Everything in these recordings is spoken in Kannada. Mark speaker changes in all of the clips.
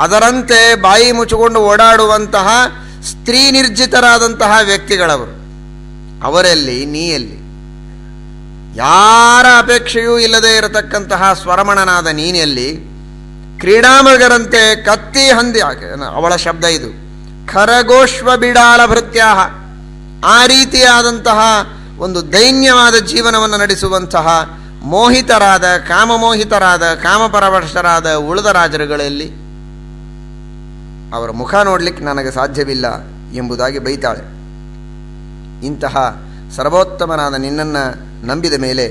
Speaker 1: ಅದರಂತೆ ಬಾಯಿ ಮುಚ್ಚಿಕೊಂಡು ಓಡಾಡುವಂತಹ ಸ್ತ್ರೀ ನಿರ್ಜಿತರಾದಂತಹ ವ್ಯಕ್ತಿಗಳವರು, ಅವರಲ್ಲಿ, ನೀಯಲ್ಲಿ? ಯಾರ ಅಪೇಕ್ಷೆಯೂ ಇಲ್ಲದೆ ಇರತಕ್ಕಂತಹ ಸ್ವರಮಣನಾದ ನೀನಲ್ಲಿ? ಕ್ರೀಡಾಮೃಗರಂತೆ ಕತ್ತಿ ಹಂದಿ, ಅವಳ ಶಬ್ದ ಇದು, ಖರಗೋಶ್ವ ಬಿಡಾಳ ಭೃತ್ಯಾಹ, ಆ ರೀತಿಯಾದಂತಹ ಒಂದು ದೈನ್ಯವಾದ ಜೀವನವನ್ನು ನಡೆಸುವಂತಹ ಮೋಹಿತರಾದ, ಕಾಮಮೋಹಿತರಾದ, ಕಾಮಪರವಶರಾದ ಉಳಿದ ರಾಜರುಗಳಲ್ಲಿ? ಅವರ ಮುಖ ನೋಡಲಿಕ್ಕೆ ನನಗೆ ಸಾಧ್ಯವಿಲ್ಲ ಎಂಬುದಾಗಿ ಬೈತಾಳೆ. ಇಂತಹ ಸರ್ವೋತ್ತಮನಾದ ನಿನ್ನನ್ನು ನಂಬಿದ ಮೇಲೆ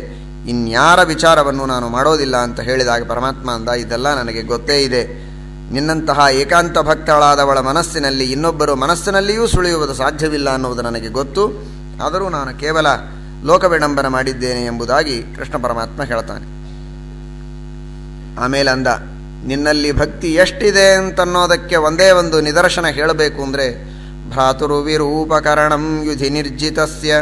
Speaker 1: ಇನ್ಯಾರ ವಿಚಾರವನ್ನು ನಾನು ಮಾಡೋದಿಲ್ಲ ಅಂತ ಹೇಳಿದಾಗ ಪರಮಾತ್ಮ ಅಂದ, ಇದೆಲ್ಲ ನನಗೆ ಗೊತ್ತೇ ಇದೆ. ನಿನ್ನಂತಹ ಏಕಾಂತ ಭಕ್ತಳಾದವಳ ಮನಸ್ಸಿನಲ್ಲಿ ಇನ್ನೊಬ್ಬರು ಮನಸ್ಸಿನಲ್ಲಿಯೂ ಸುಳಿಯುವುದು ಸಾಧ್ಯವಿಲ್ಲ ಅನ್ನುವುದು ನನಗೆ ಗೊತ್ತು. ಆದರೂ ನಾನು ಕೇವಲ ಲೋಕವಿಡಂಬನ ಮಾಡಿದ್ದೇನೆ ಎಂಬುದಾಗಿ ಕೃಷ್ಣ ಪರಮಾತ್ಮ ಹೇಳ್ತಾನೆ. ಆಮೇಲೆ ಅಂದ ನಿನ್ನಲ್ಲಿ ಭಕ್ತಿ ಎಷ್ಟಿದೆ ಅಂತನ್ನೋದಕ್ಕೆ ಒಂದೇ ಒಂದು ನಿದರ್ಶನ ಹೇಳಬೇಕು ಅಂದರೆ ಭ್ರಾತೃವಿರೂಪಕರಣಂ ಯುಧಿ ನಿರ್ಜಿತಸ್ಯ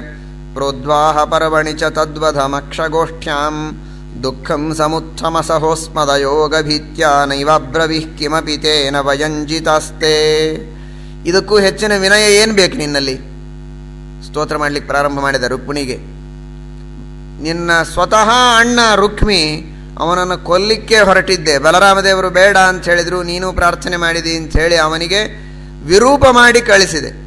Speaker 1: ಪ್ರೋದ್ವಾಹ ಪರ್ವಣಿ ಚ ತದ್ವಧಮಕ್ಷಗೋಷ್ಠ್ಯಾಂ ದುಃಖಂ ಸಮುತ್ಥಮ ಸಹೋಸ್ಮದ ಭೀತ್ಯ ನೈವಾಬ್ರವಿಃ ಕಿಮಪಿ ತೇನ ವಯಂಜಿತಾಸ್ತೆ. ಇದಕ್ಕೂ ಹೆಚ್ಚಿನ ವಿನಯ ಏನು ಬೇಕು ನಿನ್ನಲ್ಲಿ? ಸ್ತೋತ್ರ ಮಾಡಲಿಕ್ಕೆ ಪ್ರಾರಂಭ ಮಾಡಿದ ರುಕ್ಮಿಣಿಗೆ. ನಿನ್ನ ಸ್ವತಃ ಅಣ್ಣ ರುಕ್ಮಿ ಅವನನ್ನು ಕೊಲ್ಲಿಕ್ಕೆ ಹೊರಟಿದ್ದೆ. ಬಲರಾಮದೇವರು ಬೇಡ ಅಂತ ಹೇಳಿದರು. ನೀನು ಪ್ರಾರ್ಥನೆ ಮಾಡಿದಿ ಅಂತ ಹೇಳಿ ಅವನಿಗೆ ವಿರೂಪ ಮಾಡಿ ಕಳಿಸಿದೆ.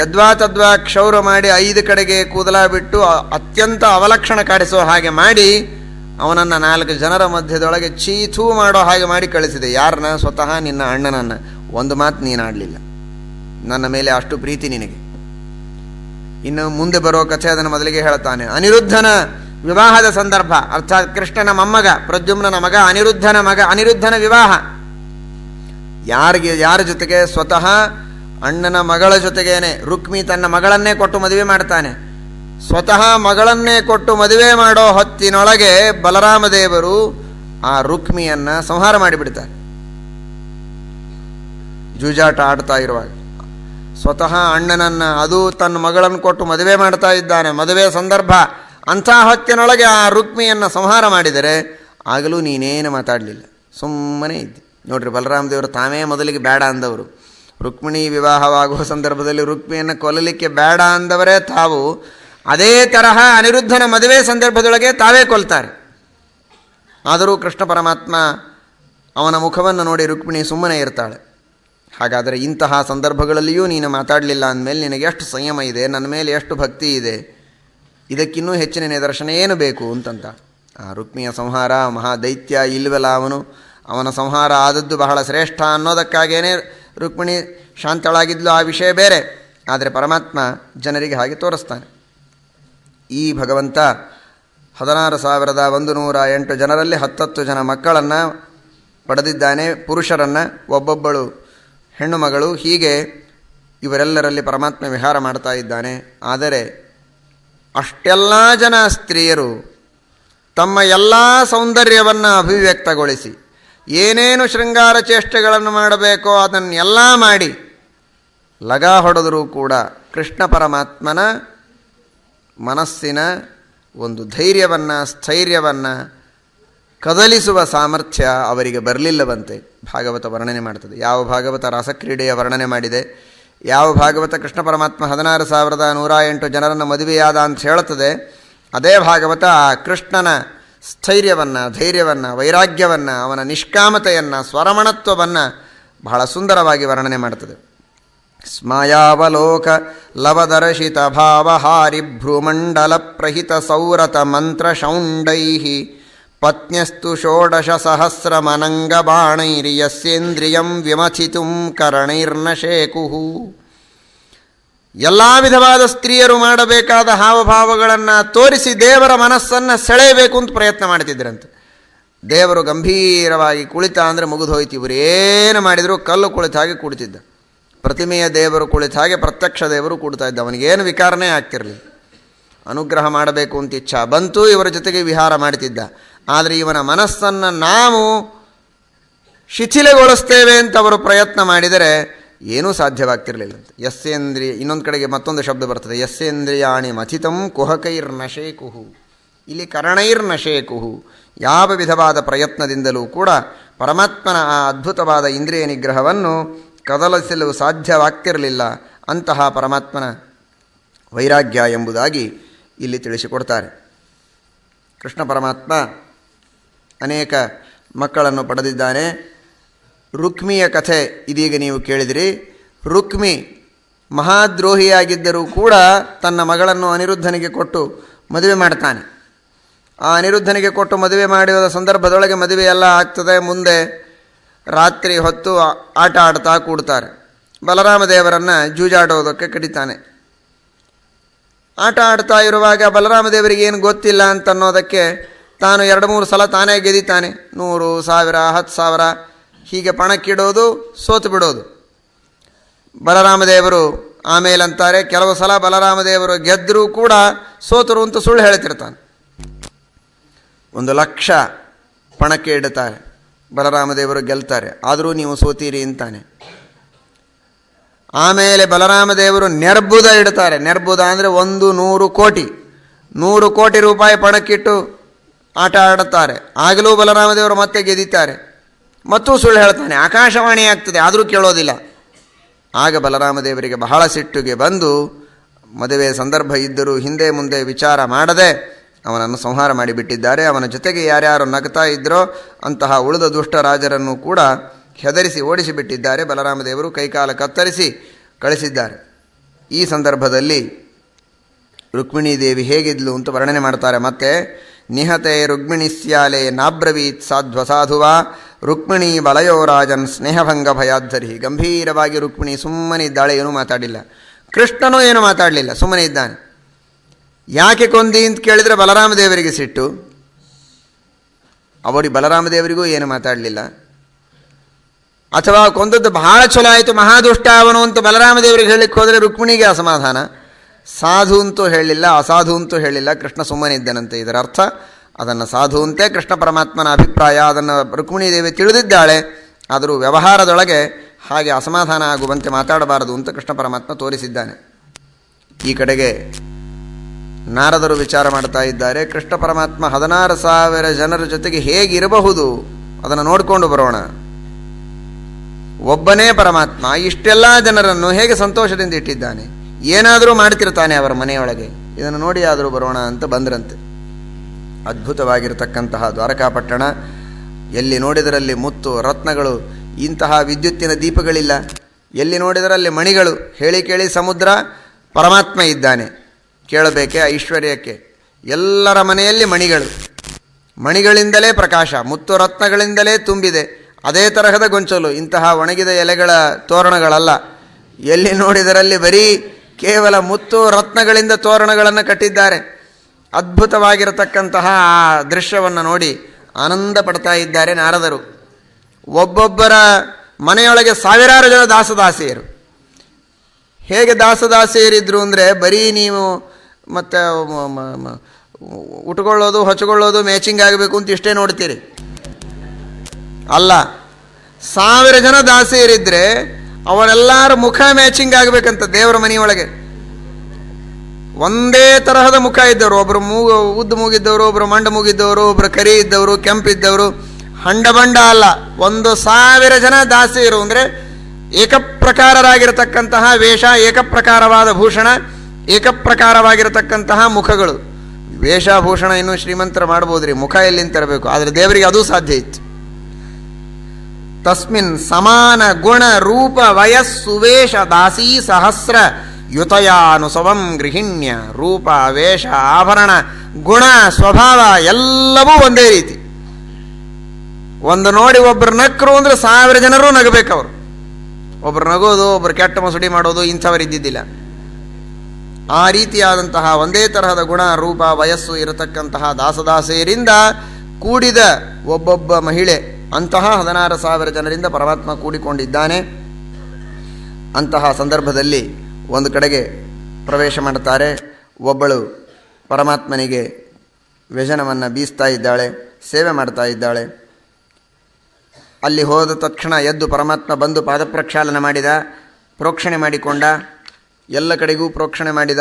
Speaker 1: ಯದ್ವಾ ತದ್ವಾ ಕ್ಷೌರ ಮಾಡಿ ಐದು ಕಡೆಗೆ ಕೂದಲ ಬಿಟ್ಟು ಅತ್ಯಂತ ಅವಲಕ್ಷಣ ಕಾಡಿಸೋ ಹಾಗೆ ಮಾಡಿ ಅವನನ್ನು ನಾಲ್ಕು ಜನರ ಮಧ್ಯದೊಳಗೆ ಚೀಥೂ ಮಾಡೋ ಹಾಗೆ ಮಾಡಿ ಕಳಿಸಿದೆ. ಯಾರನ್ನ ಸ್ವತಃ ನಿನ್ನ ಅಣ್ಣನನ್ನು. ಒಂದು ಮಾತು ನೀನಾಡಲಿಲ್ಲ ನನ್ನ ಮೇಲೆ ಅಷ್ಟು ಪ್ರೀತಿ ನಿನಗೆ. ಇನ್ನು ಮುಂದೆ ಬರೋ ಕಥೆ ಅದನ್ನು ಮೊದಲಿಗೆ ಹೇಳ್ತಾನೆ ಅನಿರುದ್ಧನ ವಿವಾಹದ ಸಂದರ್ಭ, ಅರ್ಥಾತ್ ಕೃಷ್ಣನ ಮೊಮ್ಮಗ ಪ್ರದ್ಯುಮ್ನ ಮಗ, ಅನಿರುದ್ಧನ ಮಗ, ಅನಿರುದ್ಧನ ವಿವಾಹ. ಯಾರಿಗೆ, ಯಾರ ಜೊತೆಗೆ? ಸ್ವತಃ ಅಣ್ಣನ ಮಗಳ ಜೊತೆಗೇನೆ. ರುಕ್ಮಿ ತನ್ನ ಮಗಳನ್ನೇ ಕೊಟ್ಟು ಮದುವೆ ಮಾಡ್ತಾನೆ. ಸ್ವತಃ ಮಗಳನ್ನೇ ಕೊಟ್ಟು ಮದುವೆ ಮಾಡೋ ಹೊತ್ತಿನೊಳಗೆ ಬಲರಾಮದೇವರು ಆ ರುಕ್ಮಿಯನ್ನ ಸಂಹಾರ ಮಾಡಿಬಿಡ್ತಾರೆ. ಜೂಜಾಟ ಆಡ್ತಾ ಇರುವಾಗ. ಸ್ವತಃ ಅಣ್ಣನನ್ನ, ಅದು ತನ್ನ ಮಗಳನ್ನು ಕೊಟ್ಟು ಮದುವೆ ಮಾಡ್ತಾ ಇದ್ದಾನೆ. ಮದುವೆ ಸಂದರ್ಭ. ಅಂಥ ಹೊತ್ತಿನೊಳಗೆ ಆ ರುಕ್ಮಿಯನ್ನು ಸಂಹಾರ ಮಾಡಿದರೆ ಆಗಲೂ ನೀನೇನು ಮಾತಾಡಲಿಲ್ಲ. ಸುಮ್ಮನೆ ಇದ್ದೆ. ನೋಡ್ರಿ, ಬಲರಾಮದೇವರು ತಾವೇ ಮೊದಲಿಗೆ ಬೇಡ ಅಂದವರು. ರುಕ್ಮಿಣಿ ವಿವಾಹವಾಗುವ ಸಂದರ್ಭದಲ್ಲಿ ರುಕ್ಮಿಯನ್ನು ಕೊಲ್ಲಲಿಕ್ಕೆ ಬೇಡ ಅಂದವರೇ ತಾವು. ಅದೇ ತರಹ ಅನಿರುದ್ಧನ ಮದುವೆ ಸಂದರ್ಭದೊಳಗೆ ತಾವೇ ಕೊಲ್ತಾರೆ. ಆದರೂ ಕೃಷ್ಣ ಪರಮಾತ್ಮ ಅವನ ಮುಖವನ್ನು ನೋಡಿ ರುಕ್ಮಿಣಿ ಸುಮ್ಮನೆ ಇರ್ತಾಳೆ. ಹಾಗಾದರೆ ಇಂತಹ ಸಂದರ್ಭಗಳಲ್ಲಿಯೂ ನೀನು ಮಾತಾಡಲಿಲ್ಲ ಅಂದಮೇಲೆ ನಿನಗೆ ಎಷ್ಟು ಸಂಯಮ ಇದೆ? ನನ್ನ ಮೇಲೆ ಎಷ್ಟು ಭಕ್ತಿ ಇದೆ? ಇದಕ್ಕಿನ್ನೂ ಹೆಚ್ಚಿನ ನಿದರ್ಶನ ಏನು ಬೇಕು ಅಂತಂತ? ಆ ರುಕ್ಮಿಯ ಸಂಹಾರ, ಮಹಾದೈತ್ಯ, ಇಲ್ವಲ್ಲ ಅವನು, ಅವನ ಸಂಹಾರ ಆದದ್ದು ಬಹಳ ಶ್ರೇಷ್ಠ ಅನ್ನೋದಕ್ಕಾಗೇನೇ ರುಕ್ಮಿಣಿ ಶಾಂತಳಾಗಿದ್ಲು. ಆ ವಿಷಯ ಬೇರೆ. ಆದರೆ ಪರಮಾತ್ಮ ಜನರಿಗೆ ಹಾಗೆ ತೋರಿಸ್ತಾನೆ. ಈ ಭಗವಂತ ಹದಿನಾರು ಸಾವಿರದ ಒಂದು ನೂರ ಎಂಟು ಜನರಲ್ಲಿ ಹತ್ತತ್ತು ಜನ ಮಕ್ಕಳನ್ನು ಪಡೆದಿದ್ದಾನೆ, ಪುರುಷರನ್ನು, ಒಬ್ಬೊಬ್ಬಳು ಹೆಣ್ಣು ಮಗಳು. ಹೀಗೆ ಇವರೆಲ್ಲರಲ್ಲಿ ಪರಮಾತ್ಮ ವಿಹಾರ ಮಾಡ್ತಾ ಇದ್ದಾನೆ. ಆದರೆ ಅಷ್ಟೆಲ್ಲ ಜನ ಸ್ತ್ರೀಯರು ತಮ್ಮ ಎಲ್ಲ ಸೌಂದರ್ಯವನ್ನು ಅಭಿವ್ಯಕ್ತಗೊಳಿಸಿ ಏನೇನು ಶೃಂಗಾರ ಚೇಷ್ಟೆಗಳನ್ನು ಮಾಡಬೇಕೋ ಅದನ್ನೆಲ್ಲ ಮಾಡಿ ಲಗ ಹೊಡೆದರೂ ಕೂಡ ಕೃಷ್ಣ ಪರಮಾತ್ಮನ ಮನಸ್ಸಿನ ಒಂದು ಧೈರ್ಯವನ್ನು, ಸ್ಥೈರ್ಯವನ್ನು ಕದಲಿಸುವ ಸಾಮರ್ಥ್ಯ ಅವರಿಗೆ ಬರಲಿಲ್ಲವಂತೆ ಭಾಗವತ ವರ್ಣನೆ ಮಾಡ್ತದೆ. ಯಾವ ಭಾಗವತ ರಾಸಕ್ರೀಡೆಯ ವರ್ಣನೆ ಮಾಡಿದೆ? ಯಾವ ಭಾಗವತ ಕೃಷ್ಣ ಪರಮಾತ್ಮ ಹದಿನಾರು ಸಾವಿರದ ನೂರ ಎಂಟು ಜನರನ್ನು ಮದುವೆಯಾದ ಅಂತ ಹೇಳುತ್ತದೆ, ಅದೇ ಭಾಗವತ ಆ ಕೃಷ್ಣನ ಸ್ಥೈರ್ಯವನ್ನು, ಧೈರ್ಯವನ್ನು, ವೈರಾಗ್ಯವನ್ನು, ಅವನ ನಿಷ್ಕಾಮತೆಯನ್ನು, ಸ್ವರಮಣತ್ವವನ್ನು ಬಹಳ ಸುಂದರವಾಗಿ ವರ್ಣನೆ ಮಾಡ್ತದೆ ಸ್ಮಯಾವಲೋಕ ಲವದರ್ಶಿತ ಭಾವಹಾರಿ ಭ್ರೂಮಂಡಲ ಪ್ರಹಿತ ಸೌರತ ಮಂತ್ರ ಶೌಂಡೈ ಪತ್ನ್ಯಸ್ತು ಷೋಡಶ ಸಹಸ್ರಮನಂಗ ಬಾಣೈರ್ಯಸ್ಯೇಂದ್ರಿಯಂ ವಿಮಥಿತು ಕರಣೈರ್ನ ಶೇಕುಹು ಎಲ್ಲ ವಿಧವಾದ ಸ್ತ್ರೀಯರು ಮಾಡಬೇಕಾದ ಹಾವಭಾವಗಳನ್ನು ತೋರಿಸಿ ದೇವರ ಮನಸ್ಸನ್ನು ಸೆಳೆಯಬೇಕು ಅಂತ ಪ್ರಯತ್ನ ಮಾಡ್ತಿದ್ರಂತೆ. ದೇವರು ಗಂಭೀರವಾಗಿ ಕುಳಿತ ಅಂದರೆ ಮುಗಿದು ಹೋಯ್ತು. ಇವರು ಏನು ಮಾಡಿದರೂ ಕಲ್ಲು ಕುಳಿತ ಹಾಗೆ ಕುಳಿತಿದ್ದ ಪ್ರತಿಮೆಯ ದೇವರು ಕುಳಿತ ಹಾಗೆ ಪ್ರತ್ಯಕ್ಷ ದೇವರು ಕೂಡ್ತಾ ಇದ್ದ. ಅವನಿಗೇನು ವಿಕಾರನೇ ಆಗ್ತಿರಲಿ ಅನುಗ್ರಹ ಮಾಡಬೇಕು ಅಂತ ಇಚ್ಛಾ ಬಂತು. ಇವರ ಜೊತೆಗೆ ವಿಹಾರ ಮಾಡ್ತಿದ್ದ. ಆದರೆ ಇವನ ಮನಸ್ಸನ್ನು ನಾವು ಶಿಥಿಲಗೊಳಿಸ್ತೇವೆ ಅಂತ ಅವರು ಪ್ರಯತ್ನ ಮಾಡಿದರೆ ಏನೂ ಸಾಧ್ಯವಾಗ್ತಿರಲಿಲ್ಲ ಯಸ್ಸೇಂದ್ರಿಯ ಇನ್ನೊಂದು ಕಡೆಗೆ ಮತ್ತೊಂದು ಶಬ್ದ ಬರ್ತದೆ. ಯಸ್ಸೇಂದ್ರಿಯಾಣಿ ಮಥಿತಂ ಕುಹಕೈರ್ನಶೇ ಕುಹು ಇಲ್ಲಿ ಕರಣೈರ್ನಶೇ ಕುಹು ಯಾವ ವಿಧವಾದ ಪ್ರಯತ್ನದಿಂದಲೂ ಕೂಡ ಪರಮಾತ್ಮನ ಆ ಅದ್ಭುತವಾದ ಇಂದ್ರಿಯ ನಿಗ್ರಹವನ್ನು ಕದಲಿಸಲು ಸಾಧ್ಯವಾಗ್ತಿರಲಿಲ್ಲ ಅಂತಹ ಪರಮಾತ್ಮನ ವೈರಾಗ್ಯ ಎಂಬುದಾಗಿ ಇಲ್ಲಿ ತಿಳಿಸಿಕೊಡ್ತಾರೆ. ಕೃಷ್ಣ ಪರಮಾತ್ಮ ಅನೇಕ ಮಕ್ಕಳನ್ನು ಪಡೆದಿದ್ದಾನೆ. ರುಕ್ಮಿಯ ಕಥೆ ಇದೀಗ ನೀವು ಕೇಳಿದಿರಿ. ರುಕ್ಮಿ ಮಹಾದ್ರೋಹಿಯಾಗಿದ್ದರೂ ಕೂಡ ತನ್ನ ಮಗಳನ್ನು ಅನಿರುದ್ಧನಿಗೆ ಕೊಟ್ಟು ಮದುವೆ ಮಾಡ್ತಾನೆ. ಆ ಅನಿರುದ್ಧನಿಗೆ ಕೊಟ್ಟು ಮದುವೆ ಮಾಡಿದ ಸಂದರ್ಭದೊಳಗೆ ಮದುವೆ ಎಲ್ಲ ಆಗ್ತದೆ. ಮುಂದೆ ರಾತ್ರಿ ಹೊತ್ತು ಆಟ ಆಡ್ತಾ ಕೂಡ್ತಾರೆ. ಬಲರಾಮ ದೇವರನ್ನು ಜೂಜಾಡೋದಕ್ಕೆ ಕಡಿತಾನೆ ಆಟ ಆಡ್ತಾ ಇರುವಾಗ ಬಲರಾಮ ದೇವರಿಗೆ ಏನು ಗೊತ್ತಿಲ್ಲ ಅಂತ ಅನ್ನೋದಕ್ಕೆ ತಾನು ಎರಡು ಮೂರು ಸಲ ತಾನೇ ಗೆದಿತಾನೆ ನೂರು, ಸಾವಿರ, ಹತ್ತು ಸಾವಿರ. ಹೀಗೆ ಪಣಕ್ಕಿಡೋದು, ಸೋತು ಬಿಡೋದು. ಬಲರಾಮದೇವರು ಆಮೇಲಂತಾರೆ. ಕೆಲವು ಸಲ ಬಲರಾಮದೇವರು ಗೆದ್ದರೂ ಕೂಡ ಸೋತರು ಅಂತ ಸುಳ್ಳು ಹೇಳ್ತಿರ್ತಾನೆ. ಒಂದು ಲಕ್ಷ ಪಣಕ್ಕೆ ಇಡುತ್ತಾರೆ ಬಲರಾಮದೇವರು ಗೆಲ್ತಾರೆ. ಆದರೂ ನೀವು ಸೋತೀರಿ ಅಂತಾನೆ. ಆಮೇಲೆ ಬಲರಾಮದೇವರು ನೆರ್ಬುದ ಇಡ್ತಾರೆ. ನೆರ್ಬುದ ಅಂದರೆ ಒಂದು ನೂರು ಕೋಟಿ. ನೂರು ಕೋಟಿ ರೂಪಾಯಿ ಪಣಕ್ಕಿಟ್ಟು ಆಟ ಆಡುತ್ತಾರೆ. ಆಗಲೂ ಬಲರಾಮದೇವರು ಮತ್ತೆ ಗೆದ್ದಿದ್ದಾರೆ ಮತ್ತು ಸುಳ್ಳು ಹೇಳ್ತಾನೆ, ಆಕಾಶವಾಣಿ ಆಗ್ತದೆ, ಆದರೂ ಕೇಳೋದಿಲ್ಲ. ಆಗ ಬಲರಾಮದೇವರಿಗೆ ಬಹಳ ಸಿಟ್ಟುಗೆ ಬಂದು ಮದುವೆ ಸಂದರ್ಭ ಇದ್ದರೂ ಹಿಂದೆ ಮುಂದೆ ವಿಚಾರ ಮಾಡದೆ ಅವನನ್ನು ಸಂಹಾರ ಮಾಡಿಬಿಟ್ಟಿದ್ದಾರೆ. ಅವನ ಜೊತೆಗೆ ಯಾರ್ಯಾರು ನಗ್ತಾ ಇದ್ದರೋ ಅಂತಹ ಉಳಿದ ದುಷ್ಟ ರಾಜರನ್ನು ಕೂಡ ಹೆದರಿಸಿ ಓಡಿಸಿಬಿಟ್ಟಿದ್ದಾರೆ. ಬಲರಾಮದೇವರು ಕೈಕಾಲ ಕತ್ತರಿಸಿ ಕಳಿಸಿದ್ದಾರೆ. ಈ ಸಂದರ್ಭದಲ್ಲಿ ರುಕ್ಮಿಣೀ ದೇವಿ ಹೇಗಿದ್ಲು ಅಂತ ವರ್ಣನೆ ಮಾಡ್ತಾರೆ. ಮತ್ತೆ ನಿಹತೆ ರುಕ್ಮಿಣಿಸ್ಯಾಲೆ ನಾಬ್ರವೀತ್ ಸಾಧ್ವ ಸಾಧುವ. ರುಕ್ಮಿಣಿ ಬಲಯೋ ರಾಜನ್ ಸ್ನೇಹಭಂಗ ಭಯಾಧರಿ ಗಂಭೀರವಾಗಿ ರುಕ್ಮಿಣಿ ಸುಮ್ಮನಿದ್ದಾಳೆ ಏನೂ ಮಾತಾಡಿಲ್ಲ ಕೃಷ್ಣನೂ ಏನು ಮಾತಾಡಲಿಲ್ಲ, ಸುಮ್ಮನೆ ಇದ್ದಾನೆ. ಯಾಕೆ ಕೊಂದಿ ಅಂತ ಕೇಳಿದರೆ ಬಲರಾಮದೇವರಿಗೆ ಸಿಟ್ಟು. ಅವರಿಗೆ ಬಲರಾಮದೇವರಿಗೂ ಏನು ಮಾತಾಡಲಿಲ್ಲ. ಅಥವಾ ಕೊಂದದ್ದು ಬಹಳ ಚಲೋ ಆಯಿತು, ಮಹಾದುಷ್ಟ ಅವನು ಅಂತ ಬಲರಾಮದೇವರಿಗೆ ಹೇಳಲಿಕ್ಕೆ ಹೋದರೆ ರುಕ್ಮಿಣಿಗೆ ಅಸಮಾಧಾನ. ಸಾಧು ಅಂತೂ ಹೇಳಿಲ್ಲ, ಅಸಾಧು ಅಂತೂ ಹೇಳಿಲ್ಲ, ಕೃಷ್ಣ ಸುಮ್ಮನಿದ್ದನಂತೆ ಇದರ ಅರ್ಥ. ಅದನ್ನು ಸಾಧು ಅಂತೆ ಕೃಷ್ಣ ಪರಮಾತ್ಮನ ಅಭಿಪ್ರಾಯ, ಅದನ್ನು ರುಕ್ಮಿಣೀ ದೇವಿ ತಿಳಿದಿದ್ದಾಳೆ. ಆದರೂ ವ್ಯವಹಾರದೊಳಗೆ ಹಾಗೆ ಅಸಮಾಧಾನ ಆಗುವಂತೆ ಮಾತಾಡಬಾರದು ಅಂತ ಕೃಷ್ಣ ಪರಮಾತ್ಮ ತೋರಿಸಿದ್ದಾನೆ. ಈ ಕಡೆಗೆ ನಾರದರು ವಿಚಾರ ಮಾಡ್ತಾ ಇದ್ದಾರೆ. ಕೃಷ್ಣ ಪರಮಾತ್ಮ ಹದಿನಾರು ಸಾವಿರ ಜನರ ಜೊತೆಗೆ ಹೇಗಿರಬಹುದು? ಅದನ್ನು ನೋಡಿಕೊಂಡು ಬರೋಣ. ಒಬ್ಬನೇ ಪರಮಾತ್ಮ ಇಷ್ಟೆಲ್ಲ ಜನರನ್ನು ಹೇಗೆ ಸಂತೋಷದಿಂದ ಇಟ್ಟಿದ್ದಾನೆ? ಏನಾದರೂ ಮಾಡ್ತಿರ್ತಾನೆ ಅವರ ಮನೆಯೊಳಗೆ. ಇದನ್ನು ನೋಡಿ ಆದರೂ ಬರೋಣ ಅಂತ ಬಂದ್ರಂತೆ. ಅದ್ಭುತವಾಗಿರತಕ್ಕಂತಹ ದ್ವಾರಕಾಪಟ್ಟಣ. ಎಲ್ಲಿ ನೋಡಿದರಲ್ಲಿ ಮುತ್ತು, ರತ್ನಗಳು, ಇಂತಹ ವಿದ್ಯುತ್ತಿನ ದೀಪಗಳಿಲ್ಲ. ಎಲ್ಲಿ ನೋಡಿದರಲ್ಲಿ ಮಣಿಗಳು, ಹೇಳಿ ಕೇಳಿ ಸಮುದ್ರ, ಪರಮಾತ್ಮ ಇದ್ದಾನೆ. ಕೇಳಬೇಕೆ ಐಶ್ವರ್ಯಕ್ಕೆ? ಎಲ್ಲರ ಮನೆಯಲ್ಲಿ ಮಣಿಗಳು. ಮಣಿಗಳಿಂದಲೇ ಪ್ರಕಾಶ, ಮುತ್ತು ರತ್ನಗಳಿಂದಲೇ ತುಂಬಿದೆ. ಅದೇ ತರಹದ ಗೊಂಚಲು, ಇಂತಹ ಒಣಗಿದ ಎಲೆಗಳ ತೋರಣಗಳಲ್ಲ. ಎಲ್ಲಿ ನೋಡಿದರಲ್ಲಿ ಬರೀ ಕೇವಲ ಮುತ್ತು ರತ್ನಗಳಿಂದ ತೋರಣಗಳನ್ನು ಕಟ್ಟಿದ್ದಾರೆ. ಅದ್ಭುತವಾಗಿರತಕ್ಕಂತಹ ಆ ದೃಶ್ಯವನ್ನು ನೋಡಿ ಆನಂದ ಪಡ್ತಾ ಇದ್ದಾರೆ ನಾರದರು. ಒಬ್ಬೊಬ್ಬರ ಮನೆಯೊಳಗೆ ಸಾವಿರಾರು ಜನ ದಾಸದಾಸಿಯರು. ಹೇಗೆ ದಾಸದಾಸಿಯರಿದ್ರು ಅಂದರೆ ಬರೀ ನೀವು ಮತ್ತು ಉಟ್ಕೊಳ್ಳೋದು, ಹೊಚ್ಕೊಳ್ಳೋದು ಮ್ಯಾಚಿಂಗ್ ಆಗಬೇಕು ಅಂತ ಇಷ್ಟೇ ನೋಡ್ತೀರಿ. ಅಲ್ಲ, ಸಾವಿರ ಜನ ದಾಸಿಯರಿದ್ದರೆ ಅವರೆಲ್ಲರ ಮುಖ ಮ್ಯಾಚಿಂಗ್ ಆಗಬೇಕಂತ ದೇವರ ಮನೆಯೊಳಗೆ. ಒಂದೇ ತರಹದ ಮುಖ ಇದ್ದವರು ಒಬ್ಬರು ಮೂಗು ಉದ್ದು ಮೂಗಿದ್ದವರು ಒಬ್ಬರು ಮಂಡ ಮೂಗಿದ್ದವರು ಒಬ್ಬರು ಕರಿ ಇದ್ದವರು ಕೆಂಪಿದ್ದವರು ಹಂಡ ಬಂಡ ಅಲ್ಲ. ಒಂದು ಸಾವಿರ ಜನ ದಾಸಿಯರು ಅಂದರೆ ಏಕಪ್ರಕಾರರಾಗಿರತಕ್ಕಂತಹ ವೇಷ, ಏಕಪ್ರಕಾರವಾದ ಭೂಷಣ, ಏಕಪ್ರಕಾರವಾಗಿರತಕ್ಕಂತಹ ಮುಖಗಳು. ವೇಷಭೂಷಣ ಇನ್ನೂ ಶ್ರೀಮಂತರ ಮಾಡ್ಬೋದ್ರಿ. ಮುಖ ಎಲ್ಲಿಂದ ತರಬೇಕು? ಆದರೆ ದೇವರಿಗೆ ಅದೂ ಸಾಧ್ಯ ಇತ್ತು. ತಸ್ಮಿನ್ ಸಮಾನ ಗುಣ ರೂಪ ವಯಸ್ಸು ವೇಷ ದಾಸೀ ಸಹಸ್ರ ಯುತಯಾನುಸವಂ ಗೃಹಿಣ್ಯ ರೂಪ ವೇಷ ಆಭರಣ ಗುಣ ಸ್ವಭಾವ ಎಲ್ಲವೂ ಒಂದೇ ರೀತಿ. ಒಂದು ನೋಡಿ ಒಬ್ಬರು ನಕ್ಕರು ಅಂದರೆ ಸಾವಿರ ಜನರು ನಗಬೇಕು ಅವರು. ಒಬ್ರು ನಗೋದು, ಒಬ್ರು ಕೆಟ್ಟ ಮಸುಡಿ ಮಾಡೋದು ಇಂಥವರು ಇದ್ದಿದ್ದಿಲ್ಲ. ಆ ರೀತಿಯಾದಂತಹ ಒಂದೇ ತರಹದ ಗುಣ ರೂಪ ವಯಸ್ಸು ಇರತಕ್ಕಂತಹ ದಾಸದಾಸೆಯರಿಂದ ಕೂಡಿದ ಒಬ್ಬೊಬ್ಬ ಮಹಿಳೆ ಅಂತಹ ಹದಿನಾರು ಸಾವಿರ ಜನರಿಂದ ಪರಮಾತ್ಮ ಕೂಡಿಕೊಂಡಿದ್ದಾನೆ. ಅಂತಹ ಸಂದರ್ಭದಲ್ಲಿ ಒಂದು ಕಡೆಗೆ ಪ್ರವೇಶ ಮಾಡುತ್ತಾರೆ. ಒಬ್ಬಳು ಪರಮಾತ್ಮನಿಗೆ ವ್ಯಜನವನ್ನು ಬೀಸ್ತಾ ಇದ್ದಾಳೆ, ಸೇವೆ ಮಾಡ್ತಾ ಇದ್ದಾಳೆ. ಅಲ್ಲಿ ಹೋದ ತಕ್ಷಣ ಎದ್ದು ಪರಮಾತ್ಮ ಬಂದು ಪಾದಪ್ರಕ್ಷಾಲನ ಮಾಡಿದ, ಪ್ರೋಕ್ಷಣೆ ಮಾಡಿಕೊಂಡ, ಎಲ್ಲ ಕಡೆಗೂ ಪ್ರೋಕ್ಷಣೆ ಮಾಡಿದ.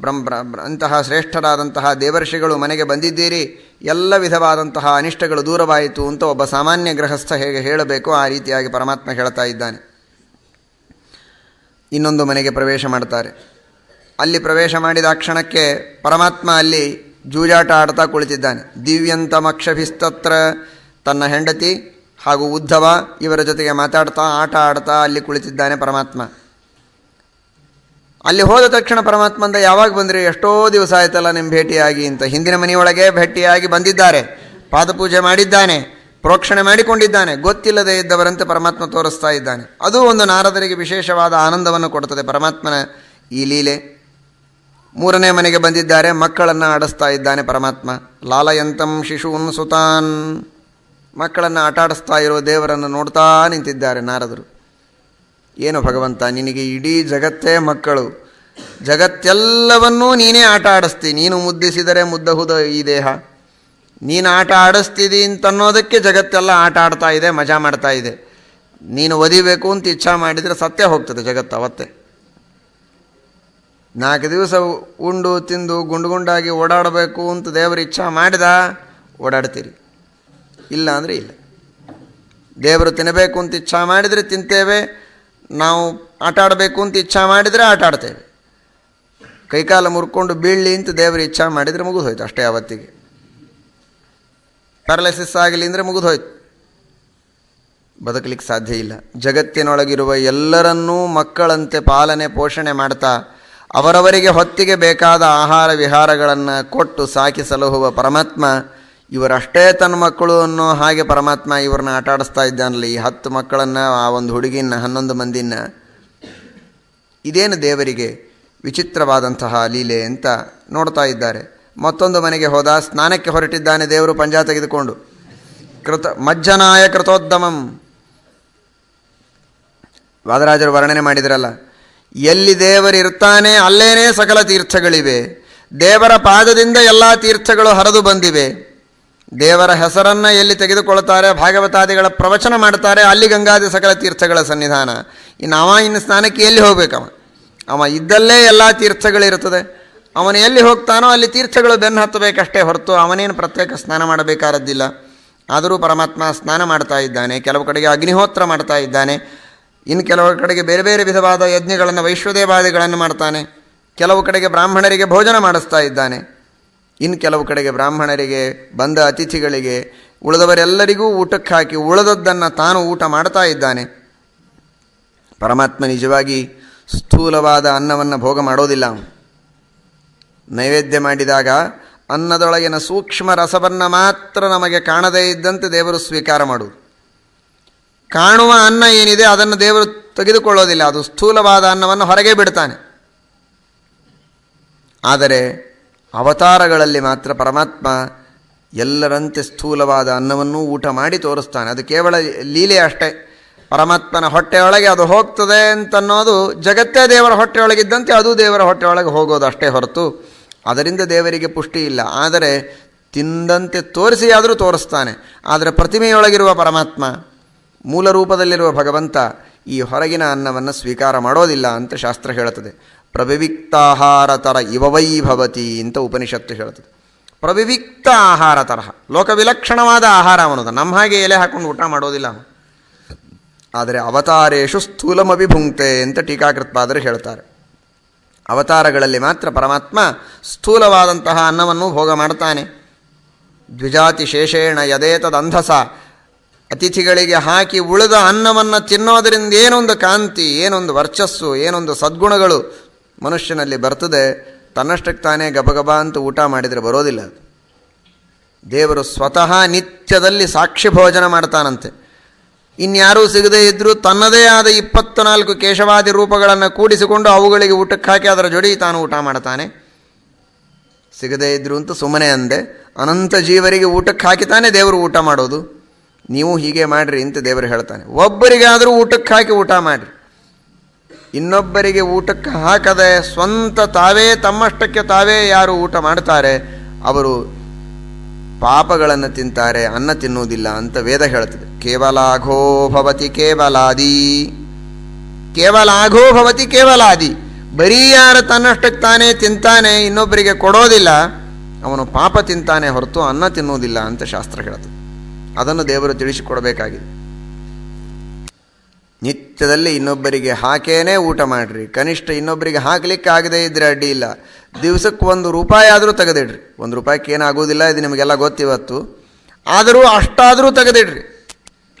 Speaker 1: ಬ್ರಹ್ಮ, ಬ್ರ- ಅಂತಹ ಶ್ರೇಷ್ಠರಾದಂತಹ ದೇವರ್ಷಿಗಳು ಮನೆಗೆ ಬಂದಿದ್ದೀರಿ ಎಲ್ಲ ವಿಧವಾದಂತಹ ಅನಿಷ್ಟಗಳು ದೂರವಾಯಿತು ಅಂತ ಒಬ್ಬ ಸಾಮಾನ್ಯ ಗೃಹಸ್ಥ ಹೇಗೆ ಹೇಳಬೇಕು ಆ ರೀತಿಯಾಗಿ ಪರಮಾತ್ಮ ಹೇಳ್ತಾ ಇದ್ದಾನೆ. ಇನ್ನೊಂದು ಮನೆಗೆ ಪ್ರವೇಶ ಮಾಡ್ತಾರೆ. ಅಲ್ಲಿ ಪ್ರವೇಶ ಮಾಡಿದ ಕ್ಷಣಕ್ಕೆ ಪರಮಾತ್ಮ ಅಲ್ಲಿ ಜೂಜಾಟ ಆಡ್ತಾ ಕುಳಿತಿದ್ದಾನೆ. ದಿವ್ಯಂತಮಕ್ಷಭಿಸ್ತತ್ರ ತನ್ನ ಹೆಂಡತಿ ಹಾಗೂ ಉದ್ಧವ ಇವರ ಜೊತೆಗೆ ಮಾತಾಡ್ತಾ, ಆಟ ಆಡ್ತಾ ಅಲ್ಲಿ ಕುಳಿತಿದ್ದಾನೆ ಪರಮಾತ್ಮ. ಅಲ್ಲಿ ಹೋದ ತಕ್ಷಣ ಪರಮಾತ್ಮ ಅಂದ ಯಾವಾಗ ಬಂದ್ರಿ? ಎಷ್ಟೋ ದಿವಸ ಆಯ್ತಲ್ಲ ನಿಮ್ಮ ಭೇಟಿಯಾಗಿ ಅಂತ ಹಿಂದಿನ ಮನೆಯೊಳಗೆ ಭೇಟಿಯಾಗಿ ಬಂದಿದ್ದಾರೆ. ಪಾದಪೂಜೆ ಮಾಡಿದ್ದಾನೆ, ಪ್ರೋಕ್ಷಣೆ ಮಾಡಿಕೊಂಡಿದ್ದಾನೆ, ಗೊತ್ತಿಲ್ಲದೆ ಇದ್ದವರಂತೆ ಪರಮಾತ್ಮ ತೋರಿಸ್ತಾ ಇದ್ದಾನೆ. ಅದು ಒಂದು ನಾರದರಿಗೆ ವಿಶೇಷವಾದ ಆನಂದವನ್ನು ಕೊಡುತ್ತದೆ. ಪರಮಾತ್ಮನ ಈ ಲೀಲೆ. ಮೂರನೇ ಮನೆಗೆ ಬಂದಿದ್ದಾರೆ, ಮಕ್ಕಳನ್ನು ಆಡಿಸ್ತಾ ಇದ್ದಾನೆ ಪರಮಾತ್ಮ. ಲಾಲಯಂತಂ ಶಿಶೂನ್ ಸುತಾನ್ ಮಕ್ಕಳನ್ನು ಆಟಾಡಿಸ್ತಾ ಇರೋ ದೇವರನ್ನು ನೋಡ್ತಾ ನಿಂತಿದ್ದಾರೆ ನಾರದರು. ಏನು ಭಗವಂತ, ನಿನಗೆ ಇಡೀ ಜಗತ್ತೇ ಮಕ್ಕಳು. ಜಗತ್ತೆಲ್ಲವನ್ನೂ ನೀನೇ ಆಟ ಆಡಿಸ್ತಿ. ನೀನು ಮುದ್ದಿಸಿದರೆ ಮುದ್ದಹುದ ಈ ದೇಹ. ನೀನು ಆಟ ಆಡಿಸ್ತಿದಿ ಅಂತನ್ನೋದಕ್ಕೆ ಜಗತ್ತೆಲ್ಲ ಆಟ ಆಡ್ತಾ ಇದೆ, ಮಜಾ ಮಾಡ್ತಾ ಇದೆ. ನೀನು ಒದಿಬೇಕು ಅಂತ ಇಚ್ಛಾ ಮಾಡಿದರೆ ಸತ್ಯ ಹೋಗ್ತದೆ ಜಗತ್ತು ಅವತ್ತೆ. ನಾಲ್ಕು ದಿವಸ ಉಂಡು, ತಿಂದು ಗುಂಡು ಗುಂಡಾಗಿ ಓಡಾಡಬೇಕು ಅಂತ ದೇವರು ಇಚ್ಛಾ ಮಾಡಿದ ಓಡಾಡ್ತೀರಿ. ಇಲ್ಲ ಅಂದರೆ ಇಲ್ಲ. ದೇವರು ತಿನ್ನಬೇಕು ಅಂತ ಇಚ್ಛಾ ಮಾಡಿದರೆ ತಿಂತೇವೆ ನಾವು ಆಟ ಆಡಬೇಕು ಅಂತ ಇಚ್ಛಾ ಮಾಡಿದರೆ ಆಟ ಆಡ್ತೇವೆ. ಕೈಕಾಲ ಮುರ್ಕೊಂಡು ಬೀಳಲಿ ಅಂತ ದೇವರು ಇಚ್ಛಾ ಮಾಡಿದರೆ ಮುಗಿದು ಹೋಯ್ತು ಅಷ್ಟೇ ಅವತ್ತಿಗೆ. ಪ್ಯಾರಲೈಸಿಸ್ ಆಗಲಿ ಅಂದರೆ ಮುಗಿದು ಹೋಯ್ತು ಬದುಕಲಿಕ್ಕೆ ಸಾಧ್ಯ ಇಲ್ಲ. ಜಗತ್ತಿನೊಳಗಿರುವ ಎಲ್ಲರನ್ನೂ ಮಕ್ಕಳಂತೆ ಪಾಲನೆ, ಪೋಷಣೆ ಮಾಡ್ತಾ ಅವರವರಿಗೆ ಹೊತ್ತಿಗೆ ಬೇಕಾದ ಆಹಾರ ವಿಹಾರಗಳನ್ನು ಕೊಟ್ಟು ಸಾಕಿ ಸಲಹುವ ಪರಮಾತ್ಮ ಇವರಷ್ಟೇ ತನ್ನ ಮಕ್ಕಳು ಅನ್ನೋ ಹಾಗೆ ಪರಮಾತ್ಮ ಇವ್ರನ್ನ ಆಟ ಆಡಿಸ್ತಾ ಇದ್ದಾನಲ್ಲ. ಈ ಹತ್ತು ಮಕ್ಕಳನ್ನು, ಆ ಒಂದು ಹುಡುಗಿನ ಹನ್ನೊಂದು ಮಂದಿನ ಇದೇನು ದೇವರಿಗೆ ವಿಚಿತ್ರವಾದಂತಹ ಲೀಲೆ ಅಂತ ನೋಡ್ತಾ ಇದ್ದಾರೆ. ಮತ್ತೊಂದು ಮನೆಗೆ ಹೋದ, ಸ್ನಾನಕ್ಕೆ ಹೊರಟಿದ್ದಾನೆ ದೇವರು ಪಂಜಾ ತೆಗೆದುಕೊಂಡು. ಕೃತ, ಮಜ್ಜನಾಯ ಕೃತೋದ್ದಮಂ. ವಾದರಾಜರು ವರ್ಣನೆ ಮಾಡಿದ್ರಲ್ಲ, ಎಲ್ಲಿ ದೇವರಿರ್ತಾನೆ ಅಲ್ಲೇನೇ ಸಕಲ ತೀರ್ಥಗಳಿವೆ. ದೇವರ ಪಾದದಿಂದ ಎಲ್ಲ ತೀರ್ಥಗಳು ಹರಿದು ಬಂದಿವೆ. ದೇವರ ಹೆಸರನ್ನು ಎಲ್ಲಿ ತೆಗೆದುಕೊಳ್ಳುತ್ತಾರೆ, ಭಾಗವತಾದಿಗಳ ಪ್ರವಚನ ಮಾಡ್ತಾರೆ ಅಲ್ಲಿ ಗಂಗಾದಿ ಸಕಲ ತೀರ್ಥಗಳ ಸನ್ನಿಧಾನ. ಇನ್ನು ಅವ ಇನ್ನು ಸ್ನಾನಕ್ಕೆ ಎಲ್ಲಿ ಹೋಗ್ಬೇಕವ? ಅವ ಇದ್ದಲ್ಲೇ ಎಲ್ಲ ತೀರ್ಥಗಳಿರುತ್ತದೆ. ಅವನು ಎಲ್ಲಿ ಹೋಗ್ತಾನೋ ಅಲ್ಲಿ ತೀರ್ಥಗಳು ಬೆನ್ನು ಹತ್ತಬೇಕಷ್ಟೇ ಹೊರತು ಅವನೇನು ಪ್ರತ್ಯೇಕ ಸ್ನಾನ ಮಾಡಬೇಕಾದದ್ದಿಲ್ಲ. ಆದರೂ ಪರಮಾತ್ಮ ಸ್ನಾನ ಮಾಡ್ತಾ ಇದ್ದಾನೆ, ಕೆಲವು ಕಡೆಗೆ ಅಗ್ನಿಹೋತ್ರ ಮಾಡ್ತಾ ಇದ್ದಾನೆ, ಇನ್ನು ಕೆಲವು ಕಡೆಗೆ ಬೇರೆ ಬೇರೆ ವಿಧವಾದ ಯಜ್ಞಗಳನ್ನು, ವೈಶ್ವದೇವಾದಿಗಳನ್ನು ಮಾಡ್ತಾನೆ, ಕೆಲವು ಕಡೆಗೆ ಬ್ರಾಹ್ಮಣರಿಗೆ ಭೋಜನ ಮಾಡಿಸ್ತಾ ಇದ್ದಾನೆ. ಇನ್ನು ಕೆಲವು ಕಡೆಗೆ ಬ್ರಾಹ್ಮಣರಿಗೆ, ಬಂದ ಅತಿಥಿಗಳಿಗೆ, ಉಳಿದವರೆಲ್ಲರಿಗೂ ಊಟಕ್ಕೆ ಹಾಕಿ ಉಳಿದದ್ದನ್ನು ತಾನು ಊಟ ಮಾಡ್ತಾ ಇದ್ದಾನೆ. ಪರಮಾತ್ಮ ನಿಜವಾಗಿ ಸ್ಥೂಲವಾದ ಅನ್ನವನ್ನು ಭೋಗ ಮಾಡೋದಿಲ್ಲ ನೈವೇದ್ಯ ಮಾಡಿದಾಗ ಅನ್ನದೊಳಗಿನ ಸೂಕ್ಷ್ಮ ರಸವನ್ನು ಮಾತ್ರ ನಮಗೆ ಕಾಣದೇ ಇದ್ದಂತೆ ದೇವರು ಸ್ವೀಕಾರ ಮಾಡುವುದು. ಕಾಣುವ ಅನ್ನ ಏನಿದೆ ಅದನ್ನು ದೇವರು ತೆಗೆದುಕೊಳ್ಳೋದಿಲ್ಲ. ಅದು ಸ್ಥೂಲವಾದ ಅನ್ನವನ್ನು ಹೊರಗೆ ಬಿಡ್ತಾನೆ. ಆದರೆ ಅವತಾರಗಳಲ್ಲಿ ಮಾತ್ರ ಪರಮಾತ್ಮ ಎಲ್ಲರಂತೆ ಸ್ಥೂಲವಾದ ಅನ್ನವನ್ನು ಊಟ ಮಾಡಿ ತೋರಿಸ್ತಾನೆ. ಅದು ಕೇವಲ ಲೀಲೆ ಅಷ್ಟೇ. ಪರಮಾತ್ಮನ ಹೊಟ್ಟೆಯೊಳಗೆ ಅದು ಹೋಗ್ತದೆ ಅಂತನ್ನೋದು ಜಗತ್ತೇ ದೇವರ ಹೊಟ್ಟೆಯೊಳಗಿದ್ದಂತೆ ಅದು ದೇವರ ಹೊಟ್ಟೆಯೊಳಗೆ ಹೋಗೋದು ಅಷ್ಟೇ ಹೊರತು ಅದರಿಂದ ದೇವರಿಗೆ ಪುಷ್ಟಿ ಇಲ್ಲ. ಆದರೆ ತಿಂದಂತೆ ತೋರಿಸಿ ಆದರೂ ತೋರಿಸ್ತಾನೆ. ಆದರೆ ಪ್ರತಿಮೆಯೊಳಗಿರುವ ಪರಮಾತ್ಮ, ಮೂಲ ರೂಪದಲ್ಲಿರುವ ಭಗವಂತ ಈ ಹೊರಗಿನ ಅನ್ನವನ್ನು ಸ್ವೀಕಾರ ಮಾಡೋದಿಲ್ಲ ಅಂತ ಶಾಸ್ತ್ರ ಹೇಳುತ್ತದೆ. ಪ್ರವಿವಿಕ್ತಾಹಾರ ತರ ಇವವೈಭವತಿ ಅಂತ ಉಪನಿಷತ್ತು ಹೇಳ್ತದೆ. ಪ್ರವಿವಿಕ್ತ ಆಹಾರ ತರಹ ಲೋಕವಿಲಕ್ಷಣವಾದ ಆಹಾರ ಅವನದು. ನಮ್ಮ ಹಾಗೆ ಎಲೆ ಹಾಕೊಂಡು ಊಟ ಮಾಡೋದಿಲ್ಲ ಅವನು. ಆದರೆ ಅವತಾರೇಶು ಸ್ಥೂಲಮಭಿಭುಂಕ್ತೆ ಅಂತ ಟೀಕಾಕೃತ್ಪಾದರು ಹೇಳ್ತಾರೆ. ಅವತಾರಗಳಲ್ಲಿ ಮಾತ್ರ ಪರಮಾತ್ಮ ಸ್ಥೂಲವಾದಂತಹ ಅನ್ನವನ್ನು ಭೋಗ ಮಾಡ್ತಾನೆ. ದ್ವಿಜಾತಿ ಶೇಷೇಣ ಯದೇತದಂಧಸ. ಅತಿಥಿಗಳಿಗೆ ಹಾಕಿ ಉಳಿದ ಅನ್ನವನ್ನು ತಿನ್ನೋದರಿಂದ ಏನೊಂದು ಕಾಂತಿ, ಏನೊಂದು ವರ್ಚಸ್ಸು, ಏನೊಂದು ಸದ್ಗುಣಗಳು ಮನುಷ್ಯನಲ್ಲಿ ಬರ್ತದೆ, ತನ್ನಷ್ಟಕ್ಕೆ ತಾನೇ ಗಬಗಬ ಅಂತ ಊಟ ಮಾಡಿದರೆ ಬರೋದಿಲ್ಲ ದೇವರು ಸ್ವತಃ ನಿತ್ಯದಲ್ಲಿ ಸಾಕ್ಷಿ ಭೋಜನ ಮಾಡ್ತಾನಂತೆ. ಇನ್ಯಾರೂ ಸಿಗದೇ ಇದ್ದರೂ ತನ್ನದೇ ಆದ ಇಪ್ಪತ್ತು ನಾಲ್ಕು ಕೇಶವಾದಿ ರೂಪಗಳನ್ನು ಕೂಡಿಸಿಕೊಂಡು ಅವುಗಳಿಗೆ ಊಟಕ್ಕೆ ಹಾಕಿ ಅದರ ಜೋಡಿ ತಾನು ಊಟ ಮಾಡ್ತಾನೆ. ಸಿಗದೇ ಇದ್ದರೂ ಅಂತ ಸುಮ್ಮನೆ ಅಂದೆ, ಅನಂತ ಜೀವರಿಗೆ ಊಟಕ್ಕೆ ಹಾಕಿತಾನೆ ದೇವರು ಊಟ ಮಾಡೋದು. ನೀವು ಹೀಗೆ ಮಾಡಿರಿ ಅಂತ ದೇವರು ಹೇಳ್ತಾನೆ. ಒಬ್ಬರಿಗಾದರೂ ಊಟಕ್ಕೆ ಹಾಕಿ ಊಟ ಮಾಡಿರಿ. ಇನ್ನೊಬ್ಬರಿಗೆ ಊಟಕ್ಕೆ ಹಾಕದೆ ಸ್ವಂತ ತಾವೇ ತಮ್ಮಷ್ಟಕ್ಕೆ ತಾವೇ ಯಾರು ಊಟ ಮಾಡ್ತಾರೆ, ಅವರು ಪಾಪಗಳನ್ನು ತಿಂತಾರೆ, ಅನ್ನ ತಿನ್ನುವುದಿಲ್ಲ ಅಂತ ವೇದ ಹೇಳ್ತದೆ ಕೇವಲಾಘೋ ಭವತಿ ಕೇವಲಾದಿ. ಕೇವಲಾಘೋ ಭವತಿ ಕೇವಲಾದಿ. ಬರೀ ಯಾರು ತನ್ನಷ್ಟಕ್ಕೆ ತಾನೇ ತಿಂತಾನೆ, ಇನ್ನೊಬ್ಬರಿಗೆ ಕೊಡೋದಿಲ್ಲ, ಅವನು ಪಾಪ ತಿಂತಾನೆ ಹೊರತು ಅನ್ನ ತಿನ್ನುವುದಿಲ್ಲ ಅಂತ ಶಾಸ್ತ್ರ ಹೇಳುತ್ತದೆ. ಅದನ್ನು ದೇವರು ತಿಳಿಸಿಕೊಡಬೇಕಾಗಿದೆ. ನಿತ್ಯದಲ್ಲಿ ಇನ್ನೊಬ್ಬರಿಗೆ ಹಾಕೇನೇ ಊಟ ಮಾಡಿರಿ. ಕನಿಷ್ಠ ಇನ್ನೊಬ್ಬರಿಗೆ ಹಾಕಲಿಕ್ಕೆ ಆಗದೇ ಇದ್ದರೆ ಅಡ್ಡಿ ಇಲ್ಲ. ದಿವಸಕ್ಕೆ ಒಂದು ರೂಪಾಯಿ ಆದರೂ ತೆಗೆದಿಡ್ರಿ. ಒಂದು ರೂಪಾಯಿಗೆ ಏನಾಗೋದಿಲ್ಲ, ಇದು ನಿಮಗೆಲ್ಲ ಗೊತ್ತಿವತ್ತು ಆದರೂ ಅಷ್ಟಾದರೂ ತೆಗೆದಿಡ್ರಿ.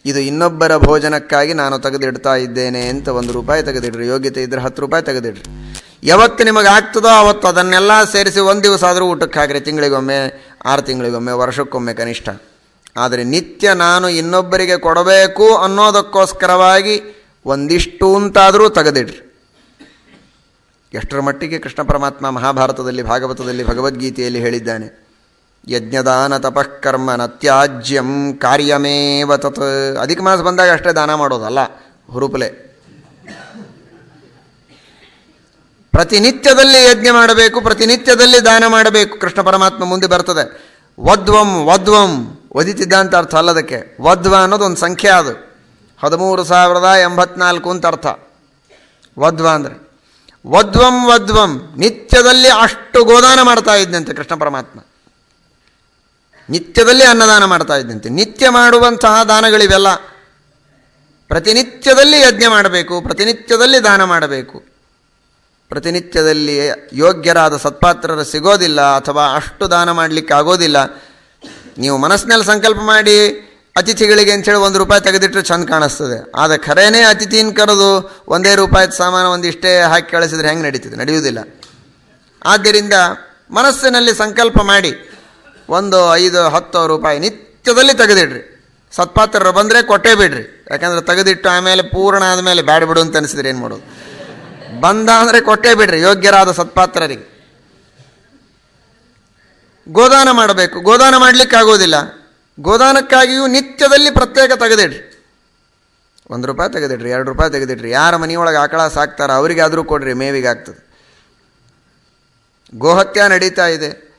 Speaker 1: ಇದು ಇನ್ನೊಬ್ಬರ ಭೋಜನಕ್ಕಾಗಿ ನಾನು ತೆಗೆದಿಡ್ತಾ ಇದ್ದೇನೆ ಅಂತ ಒಂದು ರೂಪಾಯಿ ತೆಗೆದಿಡ್ರಿ. ಯೋಗ್ಯತೆ ಇದ್ದರೆ ಹತ್ತು ರೂಪಾಯಿ ತೆಗೆದಿಡ್ರಿ. ಯಾವತ್ತು ನಿಮಗೆ ಆಗ್ತದೋ ಅವತ್ತು ಅದನ್ನೆಲ್ಲ ಸೇರಿಸಿ ಒಂದು ದಿವಸ ಆದರೂ ಊಟಕ್ಕೆ ಹಾಕಿರಿ. ತಿಂಗಳಿಗೊಮ್ಮೆ, ಆರು ತಿಂಗಳಿಗೊಮ್ಮೆ, ವರ್ಷಕ್ಕೊಮ್ಮೆ ಕನಿಷ್ಠ. ಆದರೆ ನಿತ್ಯ ನಾನು ಇನ್ನೊಬ್ಬರಿಗೆ ಕೊಡಬೇಕು ಅನ್ನೋದಕ್ಕೋಸ್ಕರವಾಗಿ ಒಂದಿಷ್ಟು ಅಂತಾದರೂ ತೆಗೆದಿಡ್ರಿ. ಎಷ್ಟರ ಮಟ್ಟಿಗೆ ಕೃಷ್ಣ ಪರಮಾತ್ಮ ಮಹಾಭಾರತದಲ್ಲಿ, ಭಾಗವತದಲ್ಲಿ, ಭಗವದ್ಗೀತೆಯಲ್ಲಿ ಹೇಳಿದ್ದಾನೆ. ಯಜ್ಞದಾನ ತಪಃಕರ್ಮ ನತ್ಯಾಜ್ಯಂ ಕಾರ್ಯಮೇವ ತತ್. ಅಧಿಕ ಮಾಸ ಬಂದಾಗ ಅಷ್ಟೇ ದಾನ ಮಾಡೋದಲ್ಲ ಹುರುಪಲೆ. ಪ್ರತಿನಿತ್ಯದಲ್ಲಿ ಯಜ್ಞ ಮಾಡಬೇಕು, ಪ್ರತಿನಿತ್ಯದಲ್ಲಿ ದಾನ ಮಾಡಬೇಕು. ಕೃಷ್ಣ ಪರಮಾತ್ಮ ಮುಂದೆ ಬರ್ತದೆ. ವದ್ವಂ ವದ್ವಂ. ಒದಿತಿದ್ದ ಅಂತ ಅರ್ಥ ಅಲ್ಲದಕ್ಕೆ ವಧ್ವ ಅನ್ನೋದು ಒಂದು ಸಂಖ್ಯೆ ಅದು. ಹದಿಮೂರು ಸಾವಿರದ ಎಂಬತ್ನಾಲ್ಕು ಅಂತ ಅರ್ಥ. ವಧ್ವ ಅಂದರೆ. ವಧ್ವಂ ವಧ್ವಂ ನಿತ್ಯದಲ್ಲಿ ಅಷ್ಟು ಗೋದಾನ ಮಾಡ್ತಾ ಇದ್ದಂತೆ ಕೃಷ್ಣ ಪರಮಾತ್ಮ. ನಿತ್ಯದಲ್ಲಿ ಅನ್ನದಾನ ಮಾಡ್ತಾ ಇದ್ದಂತೆ. ನಿತ್ಯ ಮಾಡುವಂತಹ ದಾನಗಳಿವೆಲ್ಲ. ಪ್ರತಿನಿತ್ಯದಲ್ಲಿ ಯಜ್ಞ ಮಾಡಬೇಕು, ಪ್ರತಿನಿತ್ಯದಲ್ಲಿ ದಾನ ಮಾಡಬೇಕು. ಪ್ರತಿನಿತ್ಯದಲ್ಲಿ ಯೋಗ್ಯರಾದ ಸತ್ಪಾತ್ರರು ಸಿಗೋದಿಲ್ಲ ಅಥವಾ ಅಷ್ಟು ದಾನ ಮಾಡಲಿಕ್ಕೆ ಆಗೋದಿಲ್ಲ. ನೀವು ಮನಸ್ಸಿನಲ್ಲಿ ಸಂಕಲ್ಪ ಮಾಡಿ ಅತಿಥಿಗಳಿಗೆ ಅಂಥೇಳಿ ಒಂದು ರೂಪಾಯಿ ತೆಗೆದಿಟ್ಟರೆ ಚಂದ ಕಾಣಿಸ್ತದೆ. ಆದರೆ ಖರೇನೇ ಅತಿಥಿನ ಕರೆದು ಒಂದೇ ರೂಪಾಯಿದ ಸಾಮಾನು ಒಂದಿಷ್ಟೇ ಹಾಕಿ ಕಳಿಸಿದ್ರೆ ಹೆಂಗೆ ನಡೀತದೆ? ನಡೆಯುವುದಿಲ್ಲ. ಆದ್ದರಿಂದ ಮನಸ್ಸಿನಲ್ಲಿ ಸಂಕಲ್ಪ ಮಾಡಿ ಒಂದು ಐದು, ಹತ್ತು ರೂಪಾಯಿ ನಿತ್ಯದಲ್ಲಿ ತೆಗೆದಿಡ್ರಿ. ಸತ್ಪಾತ್ರರು ಬಂದರೆ ಕೊಟ್ಟೇ ಬಿಡ್ರಿ. ಯಾಕಂದರೆ ತೆಗೆದಿಟ್ಟು ಆಮೇಲೆ ಪೂರ್ಣ ಆದಮೇಲೆ ಬ್ಯಾಡ ಬಿಡು ಅಂತ ಅನಿಸಿದ್ರೆ ಏನು ಮಾಡೋದು? ಬಂದ ಅಂದರೆ ಕೊಟ್ಟೇ ಬಿಡ್ರಿ. ಯೋಗ್ಯರಾದ ಸತ್ಪಾತ್ರರಿಗೆ. ಗೋದಾನ ಮಾಡಬೇಕು. ಗೋದಾನ ಮಾಡಲಿಕ್ಕೆ ಆಗೋದಿಲ್ಲ. ಗೋದಾನಕ್ಕಾಗಿಯೂ ನಿತ್ಯದಲ್ಲಿ ಪ್ರತ್ಯೇಕ ತೆಗೆದಿಡ್ರಿ. ಒಂದು ರೂಪಾಯಿ ತೆಗೆದಿಡ್ರಿ, ಎರಡು ರೂಪಾಯಿ ತೆಗೆದಿಡ್ರಿ. ಯಾರ ಮನೆಯೊಳಗೆ ಆಕಳ ಸಾಕ್ತಾರ ಅವರಿಗಾದರೂ ಕೊಡ್ರಿ, ಮೇವಿಗೆ ಆಗ್ತದೆ. ಗೋಹತ್ಯ ನಡೀತಾ ಇದೆ.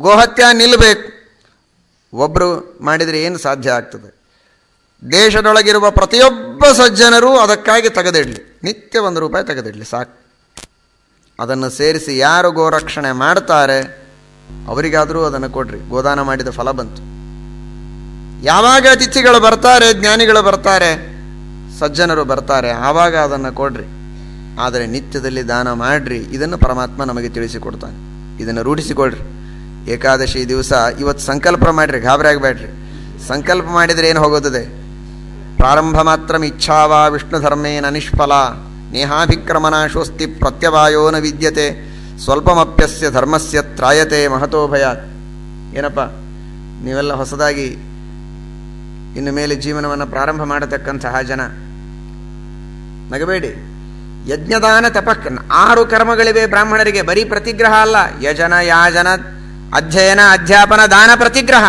Speaker 1: ಗೋಹತ್ಯ ನಿಲ್ಲಬೇಕು ಒಬ್ಬರು ಮಾಡಿದರೆ ಏನು ಸಾಧ್ಯ ಆಗ್ತದೆ? ದೇಶದೊಳಗಿರುವ ಪ್ರತಿಯೊಬ್ಬ ಸಜ್ಜನರು ಅದಕ್ಕಾಗಿ ತೆಗೆದಿಡಲಿ. ನಿತ್ಯ ಒಂದು ರೂಪಾಯಿ ತೆಗೆದಿಡಲಿ, ಸಾಕು. ಅದನ್ನು ಸೇರಿಸಿ ಯಾರು ಗೋರಕ್ಷಣೆ ಮಾಡ್ತಾರೆ ಅವರಿಗಾದರೂ ಅದನ್ನು ಕೊಡ್ರಿ. ಗೋದಾನ ಮಾಡಿದ ಫಲ ಬಂತು. ಯಾವಾಗ ಅತಿಥಿಗಳು ಬರ್ತಾರೆ, ಜ್ಞಾನಿಗಳು ಬರ್ತಾರೆ, ಸಜ್ಜನರು ಬರ್ತಾರೆ, ಆವಾಗ ಅದನ್ನು ಕೊಡ್ರಿ. ಆದರೆ ನಿತ್ಯದಲ್ಲಿ ದಾನ ಮಾಡ್ರಿ. ಇದನ್ನು ಪರಮಾತ್ಮ ನಮಗೆ ತಿಳಿಸಿಕೊಡ್ತಾನೆ. ಇದನ್ನು ರೂಢಿಸಿಕೊಳ್ರಿ. ಏಕಾದಶಿ ದಿವಸ ಇವತ್ತು ಸಂಕಲ್ಪ ಮಾಡಿರಿ, ಗಾಬರಿ ಆಗಬೇಡ್ರಿ. ಸಂಕಲ್ಪ ಮಾಡಿದರೆ ಏನು ಹೋಗುತ್ತದೆ ಪ್ರಾರಂಭ ಮಾತ್ರ ಇಚ್ಛಾವಾ ವಿಷ್ಣು ಧರ್ಮೇನ ನಿಷ್ಫಲ. ನೇಹಾಭಿಕ್ರಮನಾಶೋಸ್ತಿ ಶೋಸ್ತಿ ಪ್ರತ್ಯವಾಯೋನ ವಿದ್ಯತೆ. ಸ್ವಲ್ಪಮಪ್ಯಸ್ಯ ಧರ್ಮಸ್ಯ ತ್ರಾಯತೆ ಮಹತೋ ಭಯ ಏನಪ್ಪ? ನೀವೆಲ್ಲ ಹೊಸದಾಗಿ ಇನ್ನು ಮೇಲೆ ಜೀವನವನ್ನು ಪ್ರಾರಂಭ ಮಾಡತಕ್ಕಂತಹ ಜನ. ನಗಬೇಡಿ. ಯಜ್ಞದಾನ ತಪಕ್ ಆರು ಕರ್ಮಗಳಿವೆ ಬ್ರಾಹ್ಮಣರಿಗೆ. ಬರೀ ಪ್ರತಿಗ್ರಹ ಅಲ್ಲ. ಯಜನ, ಯಾಜನ, ಅಧ್ಯಯನ, ಅಧ್ಯಾಪನ, ದಾನ, ಪ್ರತಿಗ್ರಹ.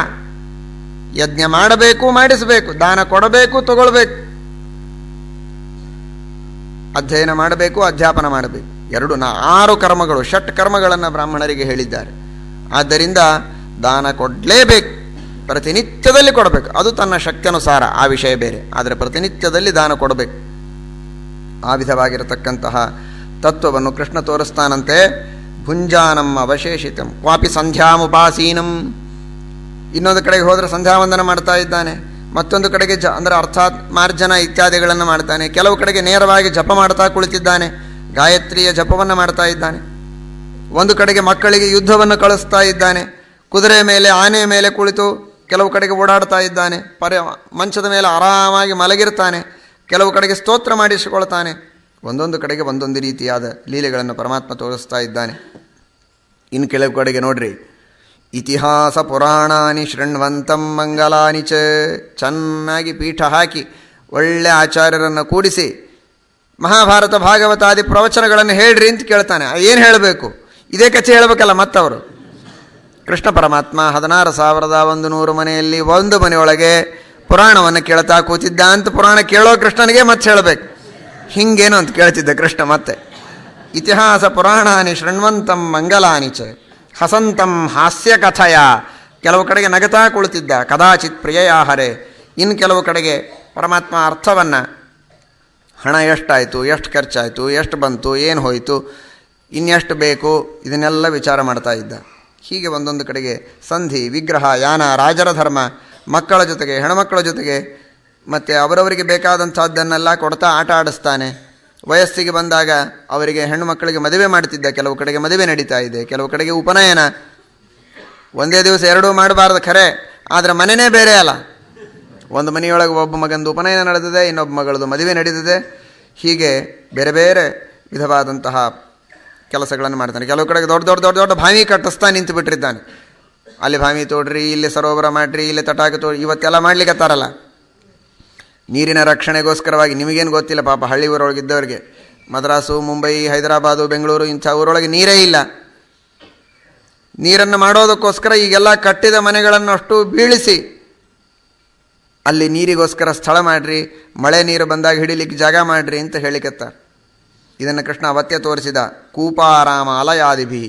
Speaker 1: ಯಜ್ಞ ಮಾಡಬೇಕು, ಮಾಡಿಸಬೇಕು. ದಾನ ಕೊಡಬೇಕು, ತಗೊಳ್ಬೇಕು. ಅಧ್ಯಯನ ಮಾಡಬೇಕು, ಅಧ್ಯಾಪನ ಮಾಡಬೇಕು. ಎರಡು ನಾ ಆರು ಕರ್ಮಗಳು, ಷಟ್ ಕರ್ಮಗಳನ್ನು ಬ್ರಾಹ್ಮಣರಿಗೆ ಹೇಳಿದ್ದಾರೆ. ಆದ್ದರಿಂದ ದಾನ ಕೊಡಲೇಬೇಕು, ಪ್ರತಿನಿತ್ಯದಲ್ಲಿ ಕೊಡಬೇಕು. ಅದು ತನ್ನ ಶಕ್ತಿಯನುಸಾರ, ಆ ವಿಷಯ ಬೇರೆ. ಆದರೆ ಪ್ರತಿನಿತ್ಯದಲ್ಲಿ ದಾನ ಕೊಡಬೇಕು. ಆ ವಿಧವಾಗಿರತಕ್ಕಂತಹ ತತ್ವವನ್ನು ಕೃಷ್ಣ ತೋರಿಸ್ತಾನಂತೆ, ಭುಂಜಾನಂ ಅವಶೇಷಿತಂ, ಕ್ವಾಪಿ ಸಂಧ್ಯಾಮುಪಾಸೀನಂ. ಇನ್ನೊಂದು ಕಡೆಗೆ ಹೋದರೆ ಸಂಧ್ಯಾವಂದನ ಮಾಡ್ತಾ ಇದ್ದಾನೆ. ಮತ್ತೊಂದು ಕಡೆಗೆ ಜ, ಅಂದರೆ ಅರ್ಥಾತ್ ಮಾರ್ಜನ ಇತ್ಯಾದಿಗಳನ್ನು ಮಾಡ್ತಾನೆ. ಕೆಲವು ಕಡೆಗೆ ನೇರವಾಗಿ ಜಪ ಮಾಡ್ತಾ ಕುಳಿತಿದ್ದಾನೆ. ಗಾಯತ್ರಿಯ ಜಪವನ್ನು ಮಾಡ್ತಾ ಇದ್ದಾನೆ. ಒಂದು ಕಡೆಗೆ ಮಕ್ಕಳಿಗೆ ಯುದ್ಧವನ್ನು ಕಳಿಸ್ತಾ ಇದ್ದಾನೆ. ಕುದುರೆ ಮೇಲೆ, ಆನೆ ಮೇಲೆ ಕುಳಿತು ಕೆಲವು ಕಡೆಗೆ ಓಡಾಡ್ತಾ ಇದ್ದಾನೆ. ಪರ, ಮಂಚದ ಮೇಲೆ ಆರಾಮಾಗಿ ಮಲಗಿರ್ತಾನೆ. ಕೆಲವು ಕಡೆಗೆ ಸ್ತೋತ್ರ ಮಾಡಿಸಿಕೊಳ್ತಾನೆ. ಒಂದೊಂದು ಕಡೆಗೆ ಒಂದೊಂದು ರೀತಿಯಾದ ಲೀಲೆಗಳನ್ನು ಪರಮಾತ್ಮ ತೋರಿಸ್ತಾ ಇದ್ದಾನೆ. ಇನ್ನು ಕೆಲವು ಕಡೆಗೆ ನೋಡ್ರಿ. ಇತಿಹಾಸ ಪುರಾಣಾನಿ ಶೃಣ್ವಂತಂ ಮಂಗಲಾನಿ ಚ, ಚೆನ್ನಾಗಿ ಪೀಠ ಹಾಕಿ ಒಳ್ಳೆ ಆಚಾರ್ಯರನ್ನು ಕೂಡಿಸಿ ಮಹಾಭಾರತ ಭಾಗವತಾದಿ ಪ್ರವಚನಗಳನ್ನು ಹೇಳ್ರಿ ಅಂತ ಕೇಳ್ತಾನೆ. ಏನು ಹೇಳಬೇಕು? ಇದೇ ಕಥೆ ಹೇಳಬೇಕಲ್ಲ ಮತ್ತವರು. ಕೃಷ್ಣ ಪರಮಾತ್ಮ ಹದಿನಾರು ಸಾವಿರದ ಒಂದು ನೂರು ಮನೆಯಲ್ಲಿ ಒಂದು ಮನೆಯೊಳಗೆ ಪುರಾಣವನ್ನು ಕೇಳ್ತಾ ಕೂತಿದ್ದ ಅಂತ ಪುರಾಣ ಕೇಳೋ ಕೃಷ್ಣನಿಗೆ ಮತ್ತೆ ಹೇಳಬೇಕು. ಹಿಂಗೇನು ಅಂತ ಕೇಳ್ತಿದ್ದ ಕೃಷ್ಣ ಮತ್ತೆ. ಇತಿಹಾಸ ಪುರಾಣಾನಿ ಶೃಣ್ವಂತಂ ಮಂಗಲಾನಿ ಚ ಹಸಂತಂ ಹಾಸ್ಯ ಕಥಯ. ಕೆಲವು ಕಡೆಗೆ ನಗತಾ ಕುಳಿತಿದ್ದ. ಕದಾಚಿತ್ ಪ್ರಿಯಯಾಹರೆ. ಇನ್ನು ಕೆಲವು ಕಡೆಗೆ ಪರಮಾತ್ಮ ಅರ್ಥವನ್ನು ಹಣ ಎಷ್ಟಾಯಿತು, ಎಷ್ಟು ಖರ್ಚಾಯಿತು, ಎಷ್ಟು ಬಂತು, ಏನು ಹೋಯಿತು, ಇನ್ನೆಷ್ಟು ಬೇಕು, ಇದನ್ನೆಲ್ಲ ವಿಚಾರ ಮಾಡ್ತಾ ಇದ್ದ. ಹೀಗೆ ಒಂದೊಂದು ಕಡೆಗೆ ಸಂಧಿ, ವಿಗ್ರಹ, ಯಾನ, ರಾಜರ ಧರ್ಮ, ಮಕ್ಕಳ ಜೊತೆಗೆ ಹೆಣ್ಮಕ್ಕಳ ಜೊತೆಗೆ, ಮತ್ತು ಅವರವರಿಗೆ ಬೇಕಾದಂಥದ್ದನ್ನೆಲ್ಲ ಕೊಡ್ತಾ ಆಟ ಆಡಿಸ್ತಾನೆ. ವಯಸ್ಸಿಗೆ ಬಂದಾಗ ಅವರಿಗೆ ಹೆಣ್ಣು ಮಕ್ಕಳಿಗೆ ಮದುವೆ ಮಾಡ್ತಿದ್ದ, ಕೆಲವು ಕಡೆಗೆ ಮದುವೆ ನಡೀತಾ ಇದೆ, ಕೆಲವು ಕಡೆಗೆ ಉಪನಯನ. ಒಂದೇ ದಿವಸ ಎರಡೂ ಮಾಡಬಾರ್ದು ಖರೆ, ಆದರೆ ಮನೆಯೇ ಬೇರೆ ಅಲ್ಲ. ಒಂದು ಮನೆಯೊಳಗೆ ಒಬ್ಬ ಮಗಂದು ಉಪನಯನ ನಡೆದಿದೆ, ಇನ್ನೊಬ್ಬ ಮಗಳದು ಮದುವೆ ನಡೆದಿದೆ ಹೀಗೆ ಬೇರೆ ಬೇರೆ ವಿಧವಾದಂತಹ ಕೆಲಸಗಳನ್ನು ಮಾಡ್ತಾನೆ. ಕೆಲವು ಕಡೆಗೆ ದೊಡ್ಡ ದೊಡ್ಡ ದೊಡ್ಡ ದೊಡ್ಡ ಭಾವಿ ಕಟ್ಟಿಸ್ತಾ ನಿಂತು ಬಿಟ್ಟಿರ್ತಾನೆ. ಅಲ್ಲಿ ಭಾವಿ ತೋಡ್ರಿ, ಇಲ್ಲಿ ಸರೋವರ ಮಾಡಿರಿ, ಇಲ್ಲಿ ತಟಾಕ ತೋಡ್ರಿ ಇವತ್ತೆಲ್ಲ ಮಾಡ್ಲಿಕ್ಕತ್ತಾರಲ್ಲ ನೀರಿನ ರಕ್ಷಣೆಗೋಸ್ಕರವಾಗಿ ನಿಮಗೇನು ಗೊತ್ತಿಲ್ಲ, ಪಾಪ ಹಳ್ಳಿ ಊರೊಳಗೆ ಇದ್ದವ್ರಿಗೆ ಮದ್ರಾಸು, ಮುಂಬೈ, ಹೈದರಾಬಾದು, ಬೆಂಗಳೂರು ಇಂಥ ಊರೊಳಗೆ ನೀರೇ ಇಲ್ಲ. ನೀರನ್ನು ಮಾಡೋದಕ್ಕೋಸ್ಕರ ಈಗೆಲ್ಲ ಕಟ್ಟಿದ ಮನೆಗಳನ್ನು ಅಷ್ಟು ಬೀಳಿಸಿ ಅಲ್ಲಿ ನೀರಿಗೋಸ್ಕರ ಸ್ಥಳ ಮಾಡಿರಿ, ಮಳೆ ನೀರು ಬಂದಾಗ ಹಿಡಿಲಿಕ್ಕೆ ಜಾಗ ಮಾಡಿರಿ ಅಂತ ಹೇಳಿಕತ್ತ ಇದನ್ನು ಕೃಷ್ಣ ಅವತ್ಯ ತೋರಿಸಿದ ಕೂಪಾರಾಮ ಅಲಯಾದಿಭಿ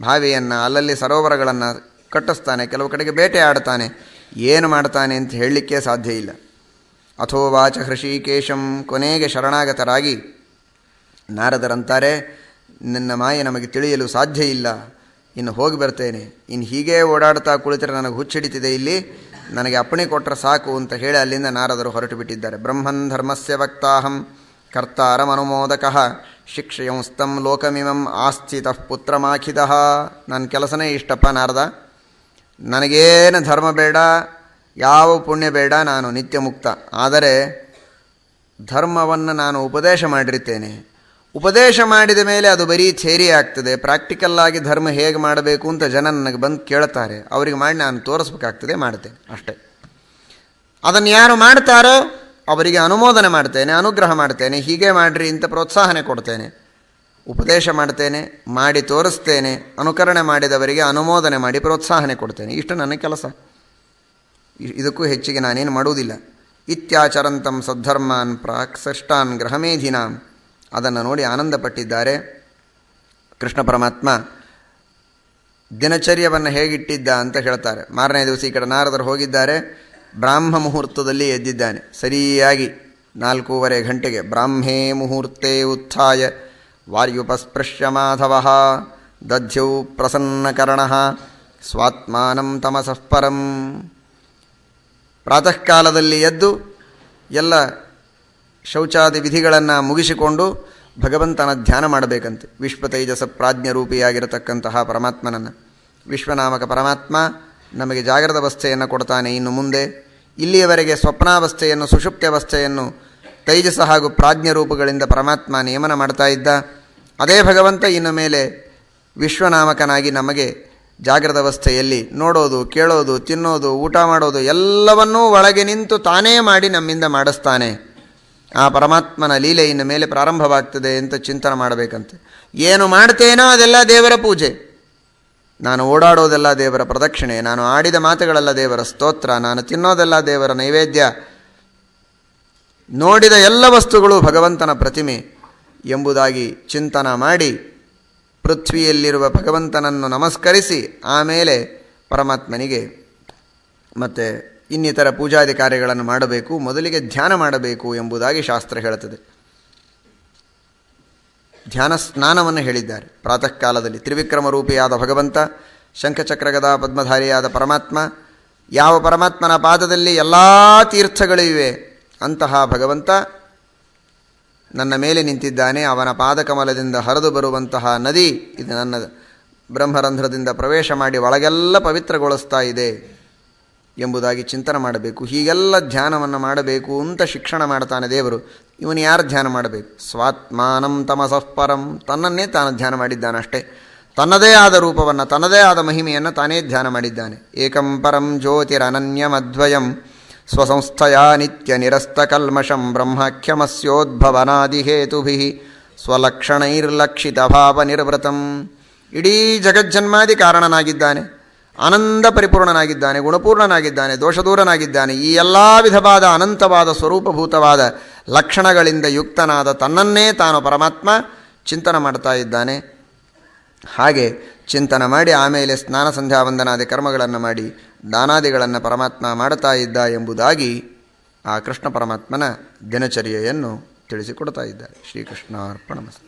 Speaker 1: ಭಾವಿಯನ್ನು ಅಲ್ಲಲ್ಲಿ ಸರೋವರಗಳನ್ನು ಕಟ್ಟಿಸ್ತಾನೆ, ಕೆಲವು ಕಡೆಗೆ ಬೇಟೆ ಆಡ್ತಾನೆ, ಏನು ಮಾಡ್ತಾನೆ ಅಂತ ಹೇಳಲಿಕ್ಕೆ ಸಾಧ್ಯ ಇಲ್ಲ. ಅಥೋವಾಚ ಹೃಷಿಕೇಶಂ ಕೊನೆಗೆ ಶರಣಾಗತರಾಗಿ, ನಾರದರಂತಾರೆ, ನನ್ನ ಮಾಯೆ ನಮಗೆ ತಿಳಿಯಲು ಸಾಧ್ಯ ಇಲ್ಲ, ಇನ್ನು ಹೋಗಿ ಬರ್ತೇನೆ. ಇನ್ನು ಹೀಗೇ ಓಡಾಡ್ತಾ ಕುಳಿತರೆ ನನಗೆ ಹುಚ್ಚಿಡಿತಿದೆ ಇಲ್ಲಿ ನನಗೆ ಅಪ್ಪಣೆ ಕೊಟ್ಟರೆ ಸಾಕು ಅಂತ ಹೇಳಿ ಅಲ್ಲಿಂದ ನಾರದರು ಹೊರಟು ಬಿಟ್ಟಿದ್ದಾರೆ. ಬ್ರಹ್ಮನ್ ಧರ್ಮಸ್ಯ ವಕ್ತಾಹಂ. ಕರ್ತಾರಮನುಮೋದಕ ಶಿಕ್ಷೆಯಂಸ್ತಂ ಲೋಕಮಿಮಂ ಆಸ್ಥಿತಃ ಪುತ್ರಮಾಖಿತಃ. ನನ್ನ ಕೆಲಸನೇ ಇಷ್ಟಪ್ಪ ನಾರದ. ನನಗೇನು ಧರ್ಮ ಬೇಡ, ಯಾವ ಪುಣ್ಯ ಬೇಡ ನಾನು ನಿತ್ಯ ಮುಕ್ತ ಆದರೆ ಧರ್ಮವನ್ನು ನಾನು ಉಪದೇಶ ಮಾಡಿರ್ತೇನೆ ಉಪದೇಶ ಮಾಡಿದ ಮೇಲೆ ಅದು ಬರೀ ಥೇರಿ ಆಗ್ತದೆ. ಪ್ರಾಕ್ಟಿಕಲ್ಲಾಗಿ ಧರ್ಮ ಹೇಗೆ ಮಾಡಬೇಕು ಅಂತ ಜನ ನನಗೆ ಬಂದು ಕೇಳ್ತಾರೆ. ಅವರಿಗೆ ಮಾಡಿ ನಾನು ತೋರಿಸ್ಬೇಕಾಗ್ತದೆ, ಮಾಡ್ತೇನೆ. ಅಷ್ಟೇ. ಅದನ್ನು ಯಾರು ಮಾಡ್ತಾರೋ ಅವರಿಗೆ ಅನುಮೋದನೆ ಮಾಡ್ತೇನೆ, ಅನುಗ್ರಹ ಮಾಡ್ತೇನೆ. ಹೀಗೆ ಮಾಡಿರಿ ಅಂತ ಪ್ರೋತ್ಸಾಹನೆ ಕೊಡ್ತೇನೆ. ಉಪದೇಶ ಮಾಡ್ತೇನೆ, ಮಾಡಿ ತೋರಿಸ್ತೇನೆ. ಅನುಕರಣೆ ಮಾಡಿದವರಿಗೆ ಅನುಮೋದನೆ ಮಾಡಿ ಪ್ರೋತ್ಸಾಹನೆ ಕೊಡ್ತೇನೆ. ಇಷ್ಟು ನನ್ನ ಕೆಲಸ. ಇದಕ್ಕೂ ಹೆಚ್ಚಿಗೆ ನಾನೇನು ಮಾಡುವುದಿಲ್ಲ. ಇತ್ಯಾಚರಂತಂ ಸದ್ಧರ್ಮಾನ್ ಪ್ರಾಕ್ ಸೃಷ್ಟಾನ್ ಗ್ರಹಮೇಧಿನಾಂ ಅದನ್ನು ನೋಡಿ ಆನಂದಪಟ್ಟಿದ್ದಾರೆ. ಕೃಷ್ಣ ಪರಮಾತ್ಮ ದಿನಚರ್ಯವನ್ನು ಹೇಗಿಟ್ಟಿದ್ದ ಅಂತ ಹೇಳ್ತಾರೆ. ಮಾರನೇ ದಿವಸ ಈ ಕಡೆ ನಾರದರು ಹೋಗಿದ್ದಾರೆ. ಬ್ರಾಹ್ಮ ಮುಹೂರ್ತದಲ್ಲಿ ಎದ್ದಿದ್ದಾನೆ. ಸರಿಯಾಗಿ ನಾಲ್ಕೂವರೆ ಗಂಟೆಗೆ ಬ್ರಾಹ್ಮೇ ಮುಹೂರ್ತೆ ಉತ್ಥಾಯ. ವಾರ್ಯುಪಸ್ಪೃಶ್ಯ ಮಾಧವ. ದಧ್ಯೌ ಪ್ರಸನ್ನಕರ್ಣ. ಸ್ವಾತ್ಮಾನಂ ತಮಸಃಪರಂ ಪ್ರಾತಃಕಾಲದಲ್ಲಿ ಪ್ರಾತಃ ಕಾಲದಲ್ಲಿ ಎದ್ದು ಎಲ್ಲ ಶೌಚಾದಿ ವಿಧಿಗಳನ್ನು ಮುಗಿಸಿಕೊಂಡು ಭಗವಂತನ ಧ್ಯಾನ ಮಾಡಬೇಕಂತೆ. ವಿಶ್ವತೈಜಸ ಪ್ರಾಜ್ಞರೂಪಿಯಾಗಿರತಕ್ಕಂತಹ ಪರಮಾತ್ಮನನ್ನು. ವಿಶ್ವನಾಮಕ ಪರಮಾತ್ಮ ನಮಗೆ ಜಾಗೃತ ಅವಸ್ಥೆಯನ್ನು ಕೊಡ್ತಾನೆ ಇನ್ನು ಮುಂದೆ. ಇಲ್ಲಿಯವರೆಗೆ ಸ್ವಪ್ನಾವಸ್ಥೆಯನ್ನು ಸುಷುಪ್ತ್ಯವಸ್ಥೆಯನ್ನು ತೈಜಸ ಹಾಗೂ ಪ್ರಾಜ್ಞರೂಪಗಳಿಂದ ಪರಮಾತ್ಮ ನಿಯಮನ ಮಾಡ್ತಾ ಇದ್ದ. ಅದೇ ಭಗವಂತ ಇನ್ನು ಮೇಲೆ ವಿಶ್ವನಾಮಕನಾಗಿ ನಮಗೆ ಜಾಗೃತ ಅವಸ್ಥೆಯಲ್ಲಿ ನೋಡೋದು, ಕೇಳೋದು, ತಿನ್ನೋದು, ಊಟ ಮಾಡೋದು ಎಲ್ಲವನ್ನೂ ಒಳಗೆ ನಿಂತು ತಾನೇ ಮಾಡಿ ನಮ್ಮಿಂದ ಮಾಡಿಸ್ತಾನೆ. ಆ ಪರಮಾತ್ಮನ ಲೀಲೆ ಇನ್ನು ಮೇಲೆ ಪ್ರಾರಂಭವಾಗ್ತದೆ ಅಂತ ಚಿಂತನೆ ಮಾಡಬೇಕಂತೆ. ಏನು ಮಾಡ್ತೇನೋ ಅದೆಲ್ಲ ದೇವರ ಪೂಜೆ. ನಾನು ಓಡಾಡೋದೆಲ್ಲ ದೇವರ ಪ್ರದಕ್ಷಿಣೆ, ನಾನು ಆಡಿದ ಮಾತುಗಳೆಲ್ಲ ದೇವರ ಸ್ತೋತ್ರ, ನಾನು ತಿನ್ನೋದೆಲ್ಲ ದೇವರ ನೈವೇದ್ಯ. ನೋಡಿದ ಎಲ್ಲ ವಸ್ತುಗಳು ಭಗವಂತನ ಪ್ರತಿಮೆ ಎಂಬುದಾಗಿ ಚಿಂತನ ಮಾಡಿ ಪೃಥ್ವಿಯಲ್ಲಿರುವ ಭಗವಂತನನ್ನು ನಮಸ್ಕರಿಸಿ, ಆಮೇಲೆ ಪರಮಾತ್ಮನಿಗೆ ಮತ್ತು ಇನ್ನಿತರ ಪೂಜಾದಿ ಕಾರ್ಯಗಳನ್ನು ಮಾಡಬೇಕು, ಮೊದಲಿಗೆ ಧ್ಯಾನ ಮಾಡಬೇಕು ಎಂಬುದಾಗಿ ಶಾಸ್ತ್ರ ಹೇಳುತ್ತದೆ. ಧ್ಯಾನ ಸ್ನಾನವನ್ನು ಹೇಳಿದ್ದಾರೆ. ಪ್ರಾತಃ ಕಾಲದಲ್ಲಿ ತ್ರಿವಿಕ್ರಮ ರೂಪಿಯಾದ ಭಗವಂತ, ಶಂಖಚಕ್ರಗದ ಪದ್ಮಧಾರಿಯಾದ ಪರಮಾತ್ಮ, ಯಾವ ಪರಮಾತ್ಮನ ಪಾದದಲ್ಲಿ ಎಲ್ಲ ತೀರ್ಥಗಳಿವೆ ಅಂತಹ ಭಗವಂತ ನನ್ನ ಮೇಲೆ ನಿಂತಿದ್ದಾನೆ. ಅವನ ಪಾದಕಮಲದಿಂದ ಹರಿದು ಬರುವಂತಹ ನದಿ ಇದು ನನ್ನ ಬ್ರಹ್ಮರಂಧ್ರದಿಂದ ಪ್ರವೇಶ ಮಾಡಿ ಒಳಗೆಲ್ಲ ಪವಿತ್ರಗೊಳಿಸ್ತಾ ಇದೆ. ಎಂಬುದಾಗಿ ಚಿಂತನೆ ಮಾಡಬೇಕು. ಹೀಗೆಲ್ಲ ಧ್ಯಾನವನ್ನು ಮಾಡಬೇಕು ಅಂತ ಶಿಕ್ಷಣ ಮಾಡ್ತಾನೆ ದೇವರು. ಇವನು ಯಾರು ಧ್ಯಾನ ಮಾಡಬೇಕು? ಸ್ವಾತ್ಮಾನಂ ತಮಸಃ ಪರಂ. ತನ್ನನ್ನೇ ತಾನು ಧ್ಯಾನ ಮಾಡಿದ್ದಾನಷ್ಟೇ ತನ್ನದೇ ಆದ ರೂಪವನ್ನು, ತನ್ನದೇ ಆದ ಮಹಿಮೆಯನ್ನು ತಾನೇ ಧ್ಯಾನ ಮಾಡಿದ್ದಾನೆ. ಏಕಂ ಪರಂ ಜ್ಯೋತಿರನನ್ಯಮದ್ವಯಂ. ಸ್ವಸಂಸ್ಥೆಯ ನಿತ್ಯ ನಿರಸ್ತಕಲ್ಮಷಂ ಬ್ರಹ್ಮಾಖ್ಯಮಸ್ಯೋದ್ಭವನಾದಿಹೇತುಭಿ. ಸ್ವಲಕ್ಷಣೈರ್ಲಕ್ಷಿತ ಭಾವ ನಿರ್ವೃತಂ ಇಡೀ ಜಗಜ್ಜನ್ಮಾದಿ ಕಾರಣನಾಗಿದ್ದಾನೆ. ಆನಂದ ಪರಿಪೂರ್ಣನಾಗಿದ್ದಾನೆ, ಗುಣಪೂರ್ಣನಾಗಿದ್ದಾನೆ, ದೋಷದೂರನಾಗಿದ್ದಾನೆ, ಈ ಎಲ್ಲ ವಿಧವಾದ ಅನಂತವಾದ ಸ್ವರೂಪಭೂತವಾದ ಲಕ್ಷಣಗಳಿಂದ ಯುಕ್ತನಾದ ತನ್ನನ್ನೇ ತಾನು ಪರಮಾತ್ಮ ಚಿಂತನೆ ಮಾಡ್ತಾ ಇದ್ದಾನೆ. ಹಾಗೆ ಚಿಂತನೆ ಮಾಡಿ ಆಮೇಲೆ ಸ್ನಾನ ಸಂಧ್ಯಾ ವಂದನಾದಿ ಕರ್ಮಗಳನ್ನು ಮಾಡಿ ದಾನಾದಿಗಳನ್ನು ಪರಮಾತ್ಮ ಮಾಡುತ್ತಾ ಇದ್ದ ಎಂಬುದಾಗಿ ಆ ಕೃಷ್ಣ ಪರಮಾತ್ಮನ ದಿನಚರ್ಯೆಯನ್ನು ತಿಳಿಸಿಕೊಡ್ತಾ ಇದ್ದಾರೆ. ಶ್ರೀಕೃಷ್ಣಾರ್ಪಣಮಸ್ತು